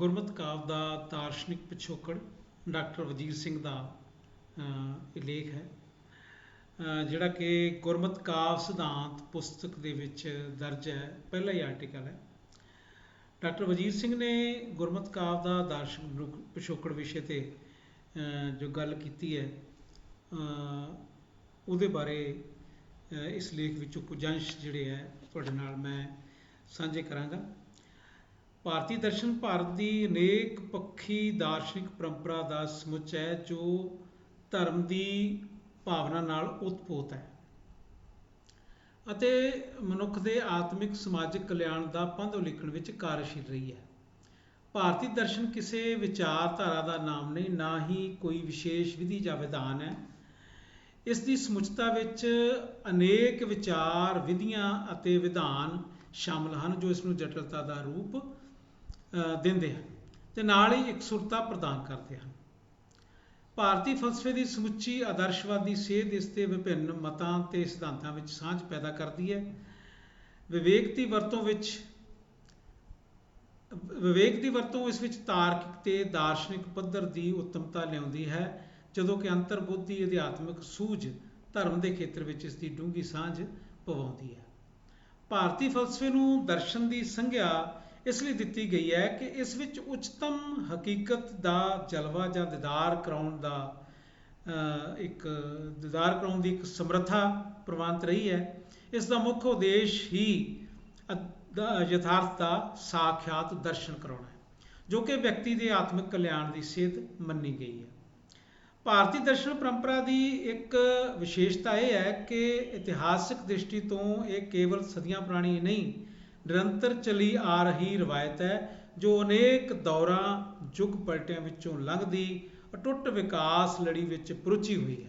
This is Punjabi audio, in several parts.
ਗੁਰਮਤਿ ਕਾਵਿ ਦਾ ਦਾਰਸ਼ਨਿਕ ਪਿਛੋਕੜ ਡਾਕਟਰ ਵਜੀਰ ਸਿੰਘ ਦਾ ਇਹ ਲੇਖ ਹੈ। ਜਿਹੜਾ ਕਿ ਗੁਰਮਤਿ ਕਾਵਿ ਸਿਧਾਂਤ ਪੁਸਤਕ ਦੇ ਵਿੱਚ ਦਰਜ ਹੈ, ਪਹਿਲਾ ਹੀ ਆਰਟੀਕਲ ਹੈ। ਡਾਕਟਰ ਵਜੀਰ ਸਿੰਘ ਨੇ ਗੁਰਮਤਿ ਕਾਵਿ ਦਾ ਦਾਰਸ਼ਨਿਕ ਰੁਖ- ਪਿਛੋਕੜ ਵਿਸ਼ੇ ਤੇ ਜੋ ਗੱਲ ਕੀਤੀ ਹੈ ਉਹਦੇ ਬਾਰੇ ਇਸ ਲੇਖ ਵਿੱਚੋਂ ਕੁਝ ਅੰਸ਼ ਜਿਹੜੇ ਹੈ, ਤੁਹਾਡੇ ਨਾਲ ਮੈਂ ਸਾਂਝੇ ਕਰਾਂਗਾ। ਭਾਰਤੀ ਦਰਸ਼ਨ ਭਾਰਤ ਦੀ ਅਨੇਕ ਪੱਖੀ ਦਾਰਸ਼ਨਿਕ ਪਰੰਪਰਾ ਦਾ ਸਮੁੱਚ ਹੈ, ਜੋ ਧਰਮ ਦੀ ਭਾਵਨਾ ਨਾਲ ਉਤਪੋਤ ਹੈ। ਅਤੇ ਮਨੁੱਖ ਦੇ ਆਤਮਿਕ, ਸਮਾਜਿਕ ਕਲਿਆਣ ਦਾ ਪੰਧ ਉਲੀਕਣ ਵਿੱਚ ਕਾਰਜਸ਼ੀਲ ਰਹੀ ਹੈ। ਭਾਰਤੀ ਦਰਸ਼ਨ ਕਿਸੇ ਵਿਚਾਰਧਾਰਾ ਦਾ ਨਾਮ ਨਹੀਂ, ਨਾ ਹੀ ਕੋਈ ਵਿਸ਼ੇਸ਼ ਵਿਧੀ ਜਾਂ ਵਿਧਾਨ ਹੈ। ਇਸ ਦੀ ਸਮੁੱਚਤਾ ਵਿੱਚ ਅਨੇਕ ਵਿਚਾਰ, ਵਿਧੀਆਂ ਅਤੇ ਵਿਧਾਨ ਸ਼ਾਮਲ ਹਨ, ਜੋ ਇਸ ਨੂੰ ਜਟਲਤਾ ਦਾ ਰੂਪ ਦਿੰਦੇ ਹਨ ਤੇ ਨਾਲ ਹੀ ਇਕਸੁਰਤਾ ਪ੍ਰਦਾਨ ਕਰਦੇ ਹਨ। ਭਾਰਤੀ ਫਲਸਫੇ ਦੀ ਸਮੁੱਚੀ ਆਦਰਸ਼ਵਾਦੀ ਸੇਧ ਇਸ ਦੇ ਵਿਭਿੰਨ ਮਤਾਂ ਤੇ ਸਿਧਾਂਤਾਂ ਵਿੱਚ ਸਾਂਝ ਪੈਦਾ ਕਰਦੀ ਹੈ। ਵਿਵੇਕ ਦੀ ਵਰਤੋਂ ਵਿੱਚ, ਵਿਵੇਕ ਦੀ ਵਰਤੋਂ ਇਸ ਵਿੱਚ ਤਾਰਕਿਕ ਤੇ ਦਾਰਸ਼ਨਿਕ ਪੱਧਰ ਦੀ ਉੱਤਮਤਾ ਲਿਆਉਂਦੀ ਹੈ, ਜਦੋਂ ਕਿ ਅੰਤਰਬੁੱਧੀ ਅਧਿਆਤਮਿਕ ਸੂਝ ਧਰਮ ਦੇ ਖੇਤਰ ਵਿੱਚ ਇਸ ਦੀ ਡੂੰਘੀ ਸਾਂਝ ਪਵਾਉਂਦੀ ਹੈ। ਭਾਰਤੀ ਫਲਸਫੇ ਨੂੰ ਦਰਸ਼ਨ ਦੀ ਸੰਗਿਆ ਇਸ ਲਈ ਦਿੱਤੀ ਗਈ ਹੈ ਕਿ ਇਸ ਵਿੱਚ ਉੱਚਤਮ ਹਕੀਕਤ ਦਾ ਜਲਵਾ ਜਾਂ ਦੀਦਾਰ ਕਰਾਉਣ ਦਾ ਇੱਕ ਦੀਦਾਰ ਕਰਾਉਣ ਦੀ ਇੱਕ ਸਮਰੱਥਾ ਪ੍ਰਵਾਨਤ ਰਹੀ ਹੈ। ਇਸ ਦਾ ਮੁੱਖ ਉਦੇਸ਼ ਹੀ ਯਥਾਰਥ ਦਾ ਸਾਖਿਆਤ ਦਰਸ਼ਨ ਕਰਾਉਣਾ ਹੈ, ਜੋ ਕਿ ਵਿਅਕਤੀ ਦੇ ਆਤਮਿਕ ਕਲਿਆਣ ਦੀ ਸੇਧ ਮੰਨੀ ਗਈ ਹੈ। ਭਾਰਤੀ ਦਰਸ਼ਨ ਪਰੰਪਰਾ ਦੀ ਇੱਕ ਵਿਸ਼ੇਸ਼ਤਾ ਇਹ ਹੈ ਕਿ ਇਤਿਹਾਸਕ ਦ੍ਰਿਸ਼ਟੀ ਤੋਂ ਇਹ ਕੇਵਲ ਸਦੀਆਂ ਪੁਰਾਣੀ ਨਹੀਂ ਨਿਰੰਤਰ ਚਲੀ ਆ ਰਹੀ ਰਵਾਇਤ ਹੈ, ਜੋ ਅਨੇਕ ਦੌਰਾਂ ਯੁੱਗ ਪਲਟਿਆਂ ਵਿੱਚੋਂ ਲੰਘਦੀ, ਅਟੁੱਟ ਵਿਕਾਸ ਲੜੀ ਵਿੱਚ ਪਰੁਚੀ ਹੋਈ ਹੈ।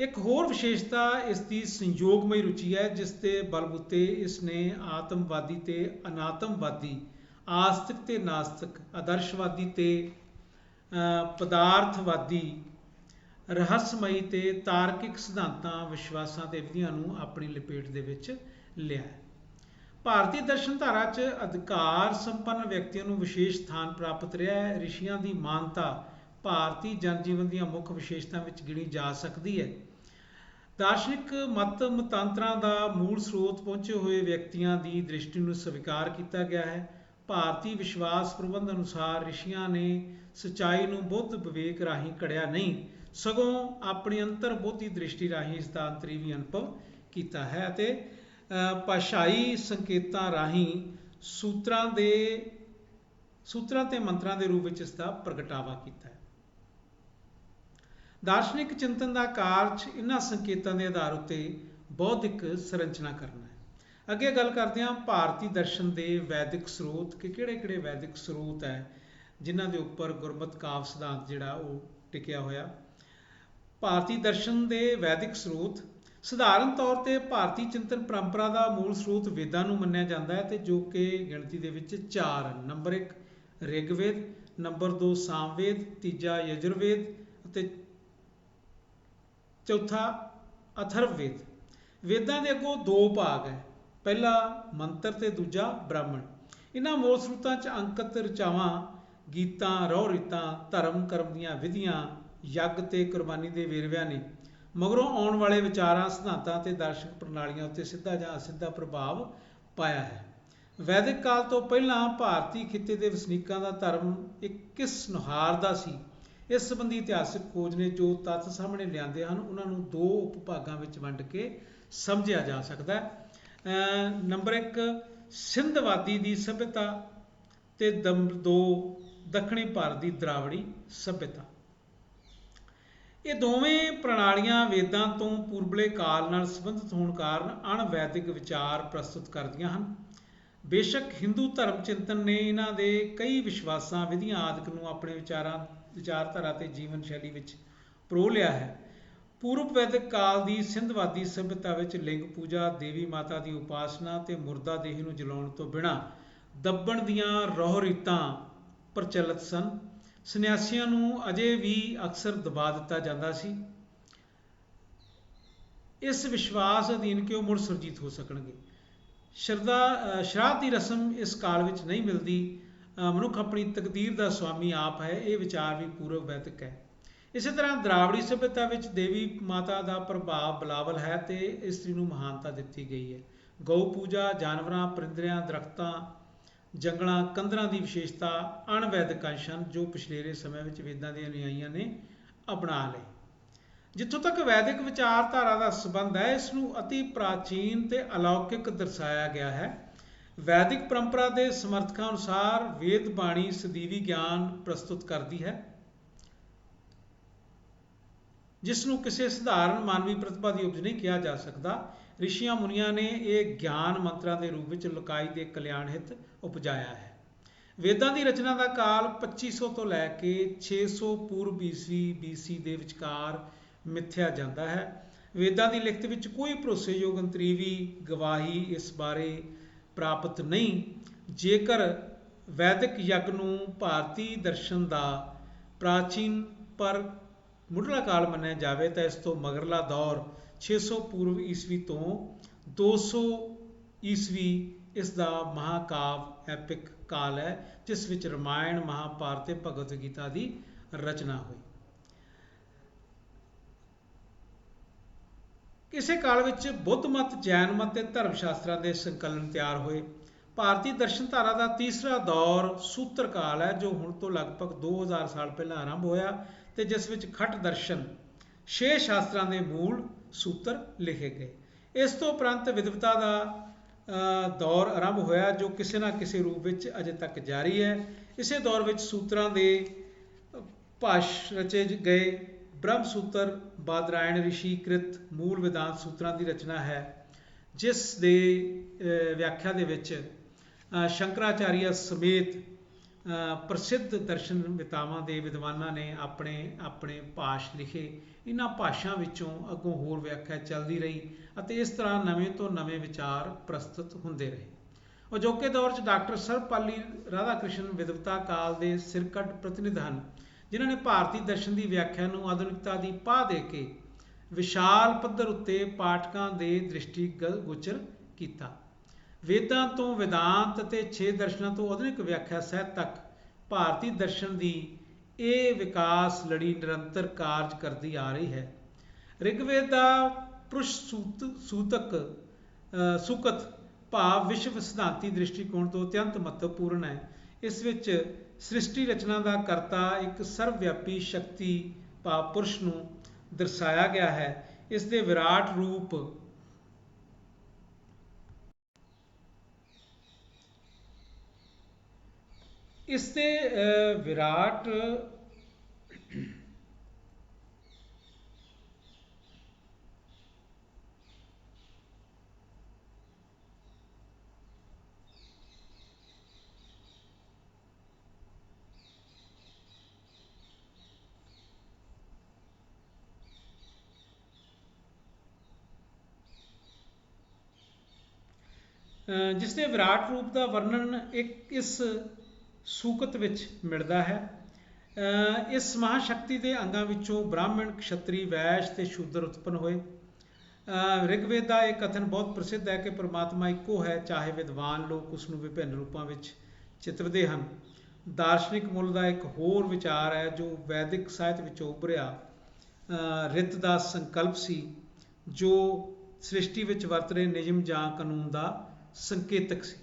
ਇੱਕ ਹੋਰ ਵਿਸ਼ੇਸ਼ਤਾ ਇਸ ਦੀ ਸੰਯੋਗਮਈ ਰੁਚੀ ਹੈ, ਜਿਸ ਦੇ ਬਲਬੂਤੇ ਇਸ ਨੇ ਆਤਮਵਾਦੀ ਤੇ ਅਨਾਤਮਵਾਦੀ, ਆਸਤਿਕ ਤੇ ਨਾਸਤਿਕ, ਆਦਰਸ਼ਵਾਦੀ ਤੇ ਪਦਾਰਥਵਾਦੀ, ਰਹੱਸਮਈ ਤੇ ਤਾਰਕਿਕ ਸਿਧਾਂਤਾਂ, ਵਿਸ਼ਵਾਸਾਂ ਤੇ ਵਿਧੀਆਂ ਨੂੰ ਆਪਣੀ ਲਪੇਟ ਦੇ ਵਿੱਚ ਲਿਆ ਹੈ। ਭਾਰਤੀ ਦਰਸ਼ਨ ਧਾਰਾ 'ਚ ਅਧਿਕਾਰ ਸੰਪੰਨ ਵਿਅਕਤੀਆਂ ਨੂੰ ਵਿਸ਼ੇਸ਼ ਸਥਾਨ ਪ੍ਰਾਪਤ ਰਿਹਾ ਹੈ। ਰਿਸ਼ੀਆਂ ਦੀ ਮਾਨਤਾ ਭਾਰਤੀ ਜਨਜੀਵਨ ਦੀਆਂ ਮੁੱਖ ਵਿਸ਼ੇਸ਼ਤਾਵਾਂ ਵਿੱਚ ਗਿਣੀ ਜਾ ਸਕਦੀ ਹੈ। ਦਾਰਸ਼ਨਿਕ ਮਤ ਮਤਾਂਤਰਾਂ ਦਾ ਮੂਲ ਸਰੋਤ ਪਹੁੰਚੇ ਹੋਏ ਵਿਅਕਤੀਆਂ ਦੀ ਦ੍ਰਿਸ਼ਟੀ ਨੂੰ ਸਵੀਕਾਰ ਕੀਤਾ ਗਿਆ ਹੈ। ਭਾਰਤੀ ਵਿਸ਼ਵਾਸ ਪ੍ਰਬੰਧ ਅਨੁਸਾਰ ਰਿਸ਼ੀਆਂ ਨੇ ਸਚਾਈ ਨੂੰ ਬੁੱਧ ਵਿਵੇਕ ਰਾਹੀਂ ਘੜਿਆ ਨਹੀਂ, ਸਗੋਂ ਆਪਣੀ ਅੰਤਰਬੋਧੀ ਦ੍ਰਿਸ਼ਟੀ ਰਾਹੀਂ ਇਸ ਦਾ ਅੰਤਰੀ ਵੀ ਅਨੁਭਵ ਕੀਤਾ ਹੈ ਅਤੇ ਭਾਸ਼ਾਈ ਸੰਕੇਤਾਂ ਰਾਹੀਂ ਸੂਤਰਾਂ ਦੇ ਸੂਤਰਾਂ ਤੇ ਮੰਤਰਾਂ ਦੇ ਰੂਪ ਵਿੱਚ ਇਸ ਦਾ ਪ੍ਰਗਟਾਵਾ ਕੀਤਾ ਹੈ। ਦਾਰਸ਼ਨਿਕ ਚਿੰਤਨ ਦਾ ਕਾਰਜ ਇਹਨਾਂ ਸੰਕੇਤਾਂ ਦੇ ਆਧਾਰ ਉੱਤੇ ਬੌਧਿਕ ਸੰਰਚਨਾ ਕਰਨਾ ਹੈ। ਅੱਗੇ ਗੱਲ ਕਰਦੇ ਹਾਂ ਭਾਰਤੀ ਦਰਸ਼ਨ ਦੇ ਵੈਦਿਕ ਸਰੋਤ ਕਿ ਕਿਹੜੇ-ਕਿਹੜੇ ਵੈਦਿਕ ਸਰੋਤ ਹੈ, ਜਿਨ੍ਹਾਂ ਦੇ ਉੱਪਰ ਗੁਰਮਤ ਕਾਵ ਸਿਧਾਂਤ ਜਿਹੜਾ ਉਹ ਟਿਕਿਆ ਹੋਇਆ। ਭਾਰਤੀ ਦਰਸ਼ਨ ਦੇ ਵੈਦਿਕ ਸਰੋਤ ਸਧਾਰਨ ਤੌਰ ਤੇ ਭਾਰਤੀ ਚਿੰਤਨ ਪਰੰਪਰਾ ਦਾ ਮੂਲ ਸਰੋਤ ਵੇਦਾਂ ਨੂੰ ਮੰਨਿਆ ਜਾਂਦਾ ਹੈ ਤੇ ਜੋ ਕਿ ਗਿਣਤੀ ਦੇ ਵਿੱਚ 4 ਨੰਬਰ 1 ਰਿਗਵੇਦ, ਨੰਬਰ 2 ਸਾਮਵੇਦ, ਤੀਜਾ, ਯਜੁਰਵੇਦ ਅਤੇ ਚੌਥਾ, ਅਥਰਵਵੇਦ। ਵੇਦਾਂ ਦੇ ਅੱਗੋਂ ਦੋ ਭਾਗ ਹੈ। ਪਹਿਲਾ ਮੰਤਰ ਤੇ ਦੂਜਾ ਬ੍ਰਾਹਮਣ। ਇਹਨਾਂ ਮੂਲ ਸਰੂਤਾਂ 'ਚ ਅੰਕਿਤ ਰਚਾਵਾਂ, ਗੀਤਾਂ ਰਹੁ ਰੀਤਾਂ ਧਰਮ ਕਰਮ ਦੀਆਂ ਵਿਧੀਆਂ, ਯੱਗ ਤੇ ਕੁਰਬਾਨੀ ਦੇ ਵੇਰਵਿਆਂ ਨੇ ਮਗਰੋਂ ਆਉਣ ਵਾਲੇ ਵਿਚਾਰਾਂ, ਸਿਧਾਂਤਾਂ ਤੇ ਦਰਸ਼ਕ ਪ੍ਰਣਾਲੀਆਂ ਉੱਤੇ ਸਿੱਧਾ ਜਾਂ ਅਸਿੱਧਾ ਪ੍ਰਭਾਵ ਪਾਇਆ ਹੈ। ਵੈਦਿਕ ਕਾਲ ਤੋਂ ਪਹਿਲਾਂ ਭਾਰਤੀ ਖਿੱਤੇ ਦੇ ਵਸਨੀਕਾਂ ਦਾ ਧਰਮ ਇੱਕ ਕਿਸ ਨੁਹਾਰ ਦਾ ਸੀ। ਇਸ ਸੰਬੰਧੀ ਇਤਿਹਾਸਕ ਖੋਜ ਨੇ ਜੋ ਤੱਥ ਸਾਹਮਣੇ ਲਿਆਂਦੇ ਹਨ, ਉਹਨਾਂ ਨੂੰ ਦੋ ਉਪਭਾਗਾਂ ਵਿੱਚ ਵੰਡ ਕੇ ਸਮਝਿਆ ਜਾ ਸਕਦਾ ਹੈ। ਨੰਬਰ 1 ਸਿੰਧਵਾਦੀ ਦੀ ਸਭਿਅਤਾ ਤੇ ਨੰਬਰ 2 ਦੱਖਣੀ ਭਾਰਤ ਦੀ ਦਰਾਵੜੀ ਸਭਿਅਤਾ। ਇਹ ਦੋਵੇਂ ਪ੍ਰਣਾਲੀਆਂ ਵੇਦਾਂ ਤੋਂ ਪੂਰਬਲੇ ਕਾਲ ਨਾਲ ਸੰਬੰਧਿਤ ਹੋਣ ਕਾਰਨ ਅਣਵੈਦਿਕ ਵਿਚਾਰ ਪ੍ਰਸਤੁਤ ਕਰਦੀਆਂ ਹਨ। ਬੇਸ਼ੱਕ ਹਿੰਦੂ ਧਰਮ ਚਿੰਤਨ ਨੇ ਇਹਨਾਂ ਦੇ ਕਈ ਵਿਸ਼ਵਾਸਾਂ, ਵਿਧੀਆਂ ਆਦਿਕ ਨੂੰ ਆਪਣੇ ਵਿਚਾਰਾਂ, ਵਿਚਾਰਧਾਰਾ ਤੇ ਜੀਵਨ ਸ਼ੈਲੀ ਵਿੱਚ ਪਰੋ ਲਿਆ ਹੈ। ਪੂਰਬ ਵੈਦਿਕ ਕਾਲ ਦੀ ਸਿੰਧਵਾਦੀ ਸਭਿਅਤਾ ਵਿੱਚ ਲਿੰਗ ਪੂਜਾ, ਦੇਵੀ ਮਾਤਾ ਦੀ ਉਪਾਸਨਾ ਤੇ ਮੁਰਦਾ ਦੇਹੀ ਨੂੰ ਜਲਾਉਣ ਤੋਂ ਬਿਨਾਂ ਦੱਬਣ ਦੀਆਂ ਰੋਹ ਰੀਤਾਂ ਪ੍ਰਚਲਿਤ ਸਨ। ਸੰਨਿਆਸੀਆਂ ਨੂੰ ਅਜੇ ਵੀ ਅਕਸਰ ਦਬਾ ਦਿੱਤਾ ਜਾਂਦਾ ਸੀ। ਇਸ ਵਿਸ਼ਵਾਸ ਅਧੀਨ ਕਿ ਉਹ ਮੁੜ ਸੁਰਜੀਤ ਹੋ ਸਕਣਗੇ। ਸ਼ਰਧਾ ਸ਼ਰਾਧ ਦੀ ਰਸਮ ਇਸ ਕਾਲ ਵਿੱਚ ਨਹੀਂ ਮਿਲਦੀ। ਮਨੁੱਖ ਆਪਣੀ ਤਕਦੀਰ ਦਾ ਸਵਾਮੀ ਆਪ ਹੈ, ਇਹ ਵਿਚਾਰ ਵੀ ਪੂਰਵ ਵੈਦਿਕ ਹੈ। ਇਸੇ ਤਰ੍ਹਾਂ ਦਰਾਵੜੀ ਸਭਿਅਤਾ ਵਿੱਚ ਦੇਵੀ ਮਾਤਾ ਦਾ ਪ੍ਰਭਾਵ ਬਲਾਵਲ ਹੈ ਤੇ ਇਸਤਰੀ ਨੂੰ ਮਹਾਨਤਾ ਦਿੱਤੀ ਗਈ ਹੈ। ਗਊ ਪੂਜਾ, ਜਾਨਵਰਾਂ ਪਰਿੰਦਿਆਂ ਦਰਖਤਾਂ ਜੰਗਲਾਂ ਕੰਧਰਾਂ ਦੀ ਵਿਸ਼ੇਸ਼ਤਾ ਅਣਵੈਦਿਕ ਅੰਸ਼ ਹਨ, ਜੋ ਪਿਛਲੇਰੇ ਸਮੇਂ ਵਿੱਚ ਵੇਦਾਂ ਦੇ ਅਨੁਯਾਈਆਂ ਨੇ ਅਪਣਾ ਲਏ। ਜਿੱਥੋਂ ਤੱਕ ਵੈਦਿਕ ਵਿਚਾਰਧਾਰਾ ਦਾ ਸੰਬੰਧ ਹੈ, ਇਸ ਨੂੰ ਅਤੀ ਪ੍ਰਾਚੀਨ ਤੇ ਅਲੌਕਿਕ ਦਰਸਾਇਆ ਗਿਆ ਹੈ। ਵੈਦਿਕ ਪਰੰਪਰਾ ਦੇ ਸਮਰਥਕਾਂ ਅਨੁਸਾਰ ਵੇਦ ਬਾਣੀ ਸਦੀਵੀ ਗਿਆਨ ਪ੍ਰਸਤੁਤ ਕਰਦੀ ਹੈ, ਜਿਸ ਨੂੰ ਕਿਸੇ ਸਧਾਰਨ ਮਾਨਵੀ ਪ੍ਰਤਿਭਾ ਦੀ ਉਪਜ ਨਹੀਂ ਕਿਹਾ ਜਾ ਸਕਦਾ। ਰਿਸ਼ੀਆਂ ਮੁਨੀਆਂ ਨੇ ਇਹ ਗਿਆਨ ਮੰਤਰਾਂ ਦੇ ਰੂਪ ਵਿੱਚ ਲੋਕਾਈ ਦੇ ਕਲਿਆਣ ਹਿੱਤ ਉਪਜਾਇਆ ਹੈ। ਵੇਦਾਂ ਦੀ ਰਚਨਾ ਦਾ ਕਾਲ 2500 ਤੋਂ ਲੈ ਕੇ 600 ਪੂਰਵ ਈਸਵੀ BC ਦੇ ਵਿਚਕਾਰ ਮਿੱਥਿਆ ਜਾਂਦਾ ਹੈ। ਵੇਦਾਂ ਦੀ ਲਿਖਤ ਵਿੱਚ ਕੋਈ ਭਰੋਸੇਯੋਗ ਅੰਤਰੀਵੀ ਗਵਾਹੀ ਇਸ ਬਾਰੇ ਪ੍ਰਾਪਤ ਨਹੀਂ। ਜੇਕਰ ਵੈਦਿਕ ਯੱਗ ਨੂੰ ਭਾਰਤੀ ਦਰਸ਼ਨ ਦਾ ਪ੍ਰਾਚੀਨ ਪਰ ਮੁੱਢਲਾ ਕਾਲ ਮੰਨਿਆ ਜਾਵੇ ਤਾਂ ਇਸ ਤੋਂ ਮਗਰਲਾ ਦੌਰ 600 ਪੂਰਵ ਈਸਵੀ ਤੋਂ 200 ਈਸਵੀ ਇਸ ਦਾ ਮਹਾਕਾਵ ਐਪਿਕ ਕਾਲ ਹੈ, ਜਿਸ ਵਿੱਚ ਰਮਾਇਣ ਮਹਾਭਾਰਤ ਤੇ ਭਗਵਦ ਗੀਤਾ ਦੀ ਰਚਨਾ ਹੋਈ। ਕਿਸੇ ਕਾਲ ਵਿੱਚ ਬੁੱਧ ਮਤ, ਜੈਨ ਮਤ ਤੇ ਧਰਮ ਸ਼ਾਸਤਰਾਂ ਦੇ ਸੰਕਲਨ ਤਿਆਰ ਹੋਏ। ਭਾਰਤੀ ਦਰਸ਼ਨ ਧਾਰਾ ਦਾ ਤੀਸਰਾ ਦੌਰ ਸੂਤਰ ਕਾਲ ਹੈ, ਜੋ ਹੁਣ ਤੋਂ ਲਗਭਗ 2000 ਸਾਲ ਪਹਿਲਾਂ ਆਰੰਭ ਹੋਇਆ ਤੇ ਜਿਸ ਵਿੱਚ ਖੱਟ ਦਰਸ਼ਨ, ਛੇ ਸ਼ਾਸਤਰਾਂ ਦੇ ਮੂਲ ਸੂਤਰ ਲਿਖੇ ਗਏ। ਇਸ ਤੋਂ ਉਪਰੰਤ ਵਿਦਵਤਾ ਦਾ ਦੌਰ ਆਰੰਭ ਹੋਇਆ ਜੋ ਕਿਸੇ ਨਾ ਕਿਸੇ ਰੂਪ ਵਿੱਚ ਅਜੇ ਤੱਕ ਜਾਰੀ ਹੈ। ਇਸੇ ਦੌਰ ਵਿੱਚ ਸੂਤਰਾਂ ਦੇ ਭਾਸ਼ ਰਚੇ ਗਏ। ਬ੍ਰਹਮ ਸੂਤਰ ਬਾਦਰਾਇਣ ਰਿਸ਼ੀ ਕ੍ਰਿਤ ਮੂਲ ਵਿਦਾਂਤ ਸੂਤਰਾਂ ਦੀ ਰਚਨਾ ਹੈ ਜਿਸ ਦੇ ਵਿਆਖਿਆ ਦੇ ਵਿੱਚ ਅ, ਸ਼ੰਕਰਾਚਾਰੀਆ ਸਮੇਤ ਪ੍ਰਸਿੱਧ ਦਰਸ਼ਨ ਵਿਤਾਵਾਂ ਦੇ ਵਿਦਵਾਨਾਂ ਨੇ ਆਪਣੇ ਆਪਣੇ ਭਾਸ਼ ਲਿਖੇ। ਇਹਨਾਂ ਭਾਸ਼ਾਂ ਵਿੱਚੋਂ ਅੱਗੋਂ ਹੋਰ ਵਿਆਖਿਆ ਚੱਲਦੀ ਰਹੀ ਅਤੇ ਇਸ ਤਰ੍ਹਾਂ ਨਵੇਂ ਤੋਂ ਨਵੇਂ ਵਿਚਾਰ ਪ੍ਰਸਤੁਤ ਹੁੰਦੇ ਰਹੇ। ਅਜੋਕੇ ਦੌਰ 'ਚ ਡਾਕਟਰ ਸਰਪਾਲੀ ਰਾਧਾਕ੍ਰਿਸ਼ਨ ਵਿਦਵਤਾ ਕਾਲ ਦੇ ਸਿਰਕਟ ਪ੍ਰਤੀਨਿਧ ਹਨ, ਜਿਨ੍ਹਾਂ ਨੇ ਭਾਰਤੀ ਦਰਸ਼ਨ ਦੀ ਵਿਆਖਿਆ ਨੂੰ ਆਧੁਨਿਕਤਾ ਦੀ ਪਾਹ ਦੇ ਕੇ ਵਿਸ਼ਾਲ ਪੱਧਰ ਉੱਤੇ ਪਾਠਕਾਂ ਦੇ ਦ੍ਰਿਸ਼ਟੀਗਤ ਗੋਚਰ ਕੀਤਾ। ਵੇਦਾਂ ਤੋਂ ਵਿਦਾਂਤ ਅਤੇ ਛੇ ਦਰਸ਼ਨਾਂ ਤੋਂ ਆਧੁਨਿਕ ਵਿਆਖਿਆ ਸਹਿਤ ਤੱਕ ਭਾਰਤੀ ਦਰਸ਼ਨ ਦੀ ਇਹ ਵਿਕਾਸ ਲੜੀ ਨਿਰੰਤਰ ਕਾਰਜ ਕਰਦੀ ਆ ਰਹੀ ਹੈ। ਰਿਗਵੇਦ ਦਾ ਪੁਰਸ਼ ਸੂਤਕ ਸੁਕਤ ਭਾਵ ਵਿਸ਼ਵ ਸਿਧਾਂਤੀ ਦ੍ਰਿਸ਼ਟੀਕੋਣ ਤੋਂ ਅਤਿਅੰਤ ਮਹੱਤਵਪੂਰਨ ਹੈ। ਇਸ ਵਿੱਚ ਸ੍ਰਿਸ਼ਟੀ ਰਚਨਾ ਦਾ ਕਰਤਾ ਇੱਕ ਸਰਵਵਿਆਪੀ ਸ਼ਕਤੀ ਭਾਵ ਪੁਰਸ਼ ਨੂੰ ਦਰਸਾਇਆ ਗਿਆ ਹੈ। ਇਸ ਦੇ ਵਿਰਾਟ ਰੂਪ ਇਸ ਦੇ ਵਿਰਾਟ ਅ, ਜਿਸ ਦੇ ਵਿਰਾਟ ਰੂਪ ਦਾ ਵਰਣਨ ਇੱਕ ਇਸ ਸੂਕਤ ਵਿੱਚ ਮਿਲਦਾ ਹੈ। ਅ, ਇਸ ਮਹਾਸ਼ਕਤੀ ਦੇ ਅੰਗਾਂ ਵਿੱਚੋਂ ਬ੍ਰਾਹਮਣ ਕਸ਼ਤਰੀ ਵੈਸ਼ ਤੇ ਸ਼ੂਦਰ ਉਤਪੰਨ ਹੋਏ। ਅ, ਰਿਗਵੇਦ ਦਾ ਇਹ ਕਥਨ ਬਹੁਤ ਪ੍ਰਸਿੱਧ ਹੈ ਕਿ ਪ੍ਰਮਾਤਮਾ ਇੱਕੋ ਹੈ ਚਾਹੇ ਵਿਦਵਾਨ ਲੋਕ ਉਸ ਨੂੰ ਵਿਭਿੰਨ ਰੂਪਾਂ ਵਿੱਚ ਚਿਤਰਦੇ ਹਨ। ਦਾਰਸ਼ਨਿਕ ਮੁੱਲ ਦਾ ਇੱਕ ਹੋਰ ਵਿਚਾਰ ਹੈ ਜੋ ਵੈਦਿਕ ਸਾਹਿਤ ਵਿੱਚੋਂ ਉਭਰਿਆ। ਰਿਤ ਦਾ ਸੰਕਲਪ ਸੀ ਜੋ ਸ੍ਰਿਸ਼ਟੀ ਵਿੱਚ ਵਰਤ ਰਹੇ ਨਿਯਮ ਜਾਂ ਕਾਨੂੰਨ ਦਾ ਸੰਕੇਤਕ ਸੀ।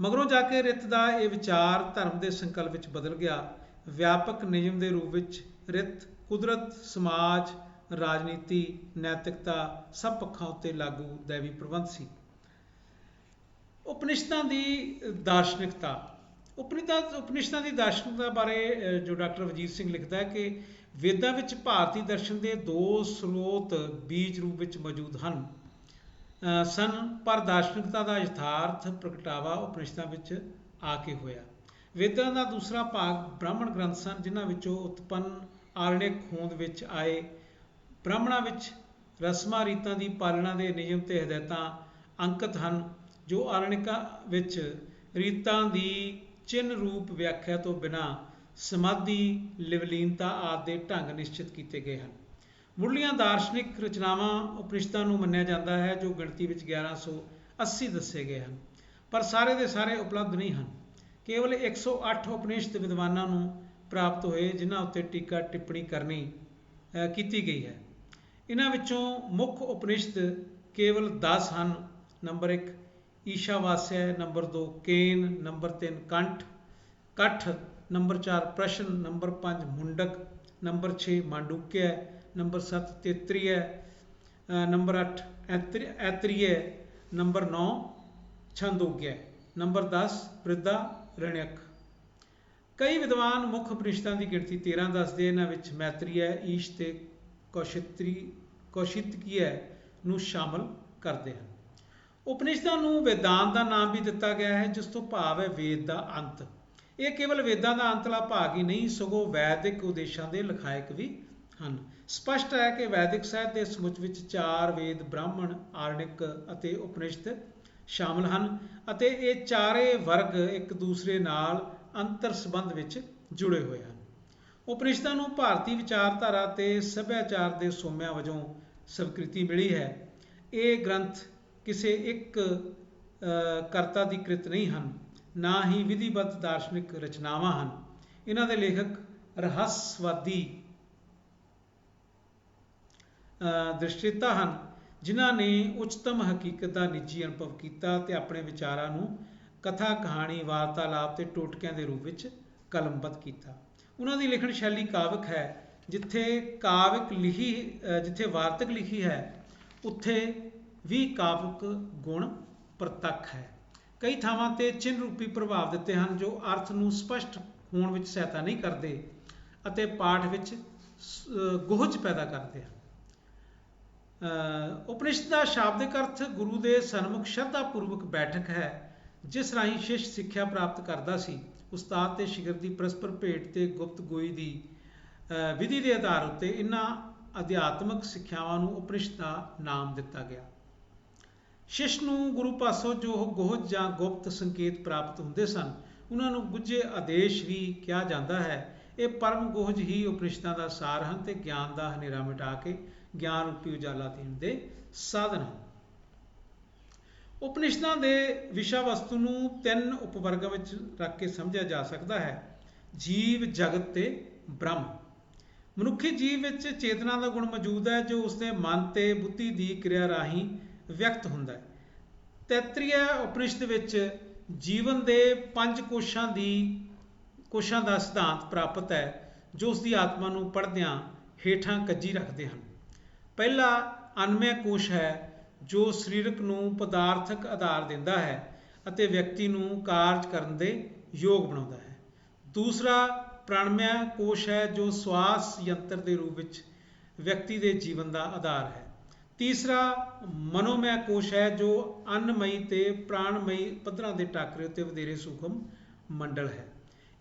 ਮਗਰੋਂ ਜਾ ਕੇ ਰਿਤ ਦਾ ਇਹ ਵਿਚਾਰ ਧਰਮ ਦੇ ਸੰਕਲਪ ਵਿੱਚ ਬਦਲ ਗਿਆ। ਵਿਆਪਕ ਨਿਯਮ ਦੇ ਰੂਪ ਵਿੱਚ ਰਿਤ, ਕੁਦਰਤ, ਸਮਾਜ, ਰਾਜਨੀਤੀ, ਨੈਤਿਕਤਾ ਸਭ ਪੱਖਾਂ ਉੱਤੇ ਲਾਗੂ ਦੇਵੀ ਪ੍ਰਬੰਧ ਸੀ। ਉਪਨਿਸ਼ਦਾਂ ਦੀ ਦਾਰਸ਼ਨਿਕਤਾ। ਉਪਨਿਸ਼ਦਾਂ ਉਪਨਿਸ਼ਦਾਂ ਦੀ ਦਾਰਸ਼ਨਿਕਤਾ ਬਾਰੇ ਜੋ ਡਾਕਟਰ ਵਜੀਤ ਸਿੰਘ ਲਿਖਦਾ ਹੈ ਕਿ ਵੇਦਾਂ ਵਿੱਚ ਭਾਰਤੀ ਦਰਸ਼ਨ ਦੇ ਦੋ ਸਰੋਤ ਬੀਜ ਰੂਪ ਵਿੱਚ ਮੌਜੂਦ ਹਨ। ਸਨ, ਪਰ ਦਾਰਸ਼ਨਿਕਤਾ ਦਾ ਯਥਾਰਥ ਪ੍ਰਗਟਾਵਾ ਉਪਨਿਸ਼ਦਾਂ ਵਿੱਚ ਆ ਕੇ ਹੋਇਆ। ਵੇਦਾਂ ਦਾ ਦੂਸਰਾ ਭਾਗ ਬ੍ਰਾਹਮਣ ਗ੍ਰੰਥ ਸਨ, ਜਿਨ੍ਹਾਂ ਵਿੱਚੋਂ ਉਤਪੰਨ ਆਰਣਿਕ ਹੋਂਦ ਵਿੱਚ ਆਏ। ਬ੍ਰਾਹਮਣਾਂ ਵਿੱਚ ਰਸਮਾਂ, ਰੀਤਾਂ ਦੀ ਪਾਲਣਾ ਦੇ ਨਿਯਮ ਤੇ ਹਦਾਇਤਾਂ ਅੰਕਿਤ ਹਨ, ਜੋ ਆਰਣਿਕਾਂ ਵਿੱਚ ਰੀਤਾਂ ਦੀ ਚਿੰਨ ਰੂਪ ਵਿਆਖਿਆ ਤੋਂ ਬਿਨਾਂ ਸਮਾਧੀ, ਲਿਵਲੀਨਤਾ ਆਦਿ ਦੇ ਢੰਗ ਨਿਸ਼ਚਿਤ ਕੀਤੇ ਗਏ ਹਨ। ਮੁੱਢਲੀਆਂ ਦਾਰਸ਼ਨਿਕ ਰਚਨਾਵਾਂ ਉਪਨਿਸ਼ਦਾਂ ਨੂੰ ਮੰਨਿਆ ਜਾਂਦਾ ਹੈ, ਜੋ ਗਿਣਤੀ ਵਿੱਚ 1180 ਦੱਸੇ ਗਏ ਹਨ। ਪਰ ਸਾਰੇ ਦੇ ਸਾਰੇ ਉਪਲਬਧ ਨਹੀਂ ਹਨ। ਕੇਵਲ 108 ਉਪਨਿਸ਼ਦ ਵਿਦਵਾਨਾਂ ਨੂੰ ਪ੍ਰਾਪਤ ਹੋਏ, ਜਿਨ੍ਹਾਂ ਉੱਤੇ ਟੀਕਾ ਟਿੱਪਣੀ ਕਰਨੀ ਕੀਤੀ ਗਈ ਹੈ। ਇਹਨਾਂ ਵਿੱਚੋਂ ਮੁੱਖ ਉਪਨਿਸ਼ਦ ਕੇਵਲ 10 ਹਨ। Number 1 Ishavasya, number 2 Kena, number 3 Kanth, Kath, number 4 Prashna, number 5 Mundaka, number 6 Mandukya number 7 Taittiriya ਹੈ number 8 Aitareya number 9 Chandogya number 10 Brihadaranyaka ਕਈ ਵਿਦਵਾਨ ਮੁੱਖ ਉਪਨਿਸ਼ਦਾਂ ਦੀ ਗਿਣਤੀ 13 ਦੱਸਦੇ ਇਹਨਾਂ ਵਿੱਚ ਮੈਤਰੀਆ ਈਸ਼ ਤੇ ਕੌਸ਼ਿਤਰੀ ਕੌਸ਼ਿਤਕੀਆ ਨੂੰ ਸ਼ਾਮਲ ਕਰਦੇ ਹਨ। ਉਪਨਿਸ਼ਦਾਂ ਨੂੰ ਵੇਦਾਂਤ ਦਾ ਨਾਮ ਵੀ ਦਿੱਤਾ ਗਿਆ ਹੈ, ਜਿਸ ਤੋਂ ਭਾਵ ਹੈ ਵੇਦ ਦਾ ਅੰਤ। ਇਹ ਕੇਵਲ ਵੇਦਾਂ ਦਾ ਅੰਤਲਾ ਭਾਗ ਹੀ ਨਹੀਂ, ਸਗੋਂ ਵੈਦਿਕ ਉਦੇਸ਼ਾਂ ਦੇ ਲਖਾਇਕ ਵੀ ਹਨ। ਸਪਸ਼ਟ ਹੈ ਕਿ ਵੈਦਿਕ ਸਾਹਿਤ ਦੇ ਸਮੁੱਚ ਵਿੱਚ ਚਾਰ ਵੇਦ ਬ੍ਰਾਹਮਣ ਆਰਣਿਕ ਅਤੇ ਉਪਨਿਸ਼ਦ ਸ਼ਾਮਲ ਹਨ ਅਤੇ ਇਹ ਚਾਰੇ ਵਰਗ ਇੱਕ ਦੂਸਰੇ ਨਾਲ ਅੰਤਰ ਸੰਬੰਧ ਵਿੱਚ ਜੁੜੇ ਹੋਏ ਹਨ। ਉਪਨਿਸ਼ਦਾਂ ਨੂੰ ਭਾਰਤੀ ਵਿਚਾਰਧਾਰਾ ਤੇ ਸੱਭਿਆਚਾਰ ਦੇ ਸੋਮਿਆਂ ਵਜੋਂ ਸਵੀਕ੍ਰਿਤੀ ਮਿਲੀ ਹੈ। ਇਹ ਗ੍ਰੰਥ ਕਿਸੇ ਇੱਕ ਕਰਤਾ ਦੀ ਕ੍ਰਿਤ ਨਹੀਂ ਹਨ, ਨਾ ਹੀ ਵਿਧੀਬੱਧ ਦਾਰਸ਼ਨਿਕ ਰਚਨਾਵਾਂ ਹਨ। ਇਹਨਾਂ ਦੇ ਲੇਖਕ ਰਹੱਸਵਾਦੀ ਦ੍ਰਿਸ਼ਟੀਤਾ ਹਨ, ਜਿਨ੍ਹਾਂ ਨੇ ਉੱਚਤਮ ਹਕੀਕਤ ਦਾ ਨਿੱਜੀ ਅਨੁਭਵ ਕੀਤਾ ਤੇ ਆਪਣੇ ਵਿਚਾਰਾਂ ਨੂੰ ਕਥਾ, ਕਹਾਣੀ, ਵਾਰਤਾਲਾਪ ਤੇ ਟੋਟਕਿਆਂ ਦੇ ਰੂਪ ਵਿੱਚ ਕਲਮਬੱਧ ਕੀਤਾ। ਉਹਨਾਂ ਦੀ ਲਿਖਣ ਸ਼ੈਲੀ ਕਾਵਿਕ ਹੈ, ਜਿੱਥੇ ਕਾਵਿਕ ਲਿਖੀ ਜਿੱਥੇ ਵਾਰਤਕ ਲਿਖੀ ਹੈ, ਉੱਥੇ ਵੀ ਕਾਵਿਕ ਗੁਣ ਪ੍ਰਤੱਖ ਹੈ। ਕਈ ਥਾਵਾਂ ਤੇ ਚਿੰਨ੍ਹ ਰੂਪੀ ਪ੍ਰਭਾਵ ਦਿੱਤੇ ਹਨ, ਜੋ ਅਰਥ ਨੂੰ ਸਪਸ਼ਟ ਹੋਣ ਵਿੱਚ ਸਹਾਇਤਾ ਨਹੀਂ ਕਰਦੇ ਅਤੇ ਪਾਠ ਵਿੱਚ ਗੋਹਚ ਪੈਦਾ ਕਰਦੇ ਹਨ। ਉਪਨਿਸ਼ਦ ਦਾ ਸ਼ਾਬਦਿਕ ਅਰਥ ਗੁਰੂ ਦੇ ਸਨਮੁਖ ਸ਼ਰਧਾ ਪੂਰਵਕ ਬੈਠਕ ਹੈ, ਜਿਸ ਰਾਹੀਂ ਸ਼ਿਸ਼ ਸਿੱਖਿਆ ਪ੍ਰਾਪਤ ਕਰਦਾ ਸੀ। ਉਸਤਾਦ ਤੇ ਸ਼ਾਗਿਰਦ ਦੀ ਪਰਸਪਰ ਭੇਟ ਤੇ ਗੁਪਤ ਗੋਈ ਦੀ ਵਿਧੀ ਦੇ ਆਧਾਰ ਉੱਤੇ ਇਹਨਾਂ ਅਧਿਆਤਮਕ ਸਿੱਖਿਆਵਾਂ ਨੂੰ ਉਪਨਿਸ਼ਦ ਦਾ ਨਾਮ ਦਿੱਤਾ ਗਿਆ। ਸ਼ਿਸ਼ ਨੂੰ ਗੁਰੂ ਪਾਸੋਂ ਜੋ ਗੋਹਜ ਜਾਂ ਗੁਪਤ ਸੰਕੇਤ ਪ੍ਰਾਪਤ ਹੁੰਦੇ ਸਨ ਉਹਨਾਂ ਨੂੰ ਗੁੱਝੇ ਆਦੇਸ਼ ਵੀ ਕਿਹਾ ਜਾਂਦਾ ਹੈ। ਇਹ ਪਰਮ ਗੋਹਜ ਹੀ ਉਪਨਿਸ਼ਦਾਂ ਦਾ ਸਾਰ ਹਨ ਤੇ ਗਿਆਨ ਦਾ ਹਨੇਰਾ ਮਿਟਾ ਕੇ ਗਿਆਨ ਰੂਪੀ ਉਜਾਲਾ ਦੇਣ ਦੇ ਸਾਧਨ ਹਨ। ਉਪਨਿਸ਼ਦਾਂ ਦੇ ਵਿਸ਼ਾ ਵਸਤੂ ਨੂੰ ਤਿੰਨ ਉਪਵਰਗਾਂ ਵਿੱਚ ਰੱਖ ਕੇ ਸਮਝਿਆ ਜਾ ਸਕਦਾ ਹੈ। ਜੀਵ, ਜਗਤ ਤੇ ਬ੍ਰਹਮ। ਮਨੁੱਖੀ ਜੀਵ ਵਿੱਚ ਚੇਤਨਾ ਦਾ ਗੁਣ ਮੌਜੂਦ ਹੈ, ਜੋ ਉਸਦੇ ਮਨ ਤੇ ਬੁੱਧੀ ਦੀ ਕਿਰਿਆ ਰਾਹੀਂ ਵਿਅਕਤ ਹੁੰਦਾ ਹੈ। ਤੈਤਰੀਆ ਉਪਨਿਸ਼ਦ ਵਿੱਚ ਜੀਵਨ ਦੇ ਪੰਜ ਕੋਸ਼ਾਂ ਦੀ, ਕੋਸ਼ਾਂ ਦਾ ਸਿਧਾਂਤ ਪ੍ਰਾਪਤ ਹੈ, ਜੋ ਉਸ ਦੀ ਆਤਮਾ ਨੂੰ ਪੜ੍ਹਦਿਆਂ ਹੇਠਾਂ ਕੱਜੀ ਰੱਖਦੇ ਹਨ। ਪਹਿਲਾ ਅਨਮੈ ਕੋਸ਼ ਹੈ, ਜੋ ਸਰੀਰਕ ਨੂੰ ਪਦਾਰਥਕ ਆਧਾਰ ਦਿੰਦਾ ਹੈ ਅਤੇ ਵਿਅਕਤੀ ਨੂੰ ਕਾਰਜ ਕਰਨ ਦੇ ਯੋਗ ਬਣਾਉਂਦਾ ਹੈ। ਦੂਸਰਾ ਪ੍ਰਾਣਮය ਕੋਸ਼ ਹੈ, ਜੋ ਸਵਾਸ ਯੰਤਰ ਦੇ ਰੂਪ ਵਿੱਚ ਵਿਅਕਤੀ ਦੇ ਜੀਵਨ ਦਾ ਆਧਾਰ ਹੈ। ਤੀਸਰਾ ਮਨੋਮය ਕੋਸ਼ ਹੈ, ਜੋ ਅਨਮਈ ਤੇ ਪ੍ਰਾਣਮਈ ਪੱਧਰਾਂ ਦੇ ਟਾਕਰੇ ਉੱਤੇ ਵਧੇਰੇ ਸੂਖਮ ਮੰਡਲ ਹੈ।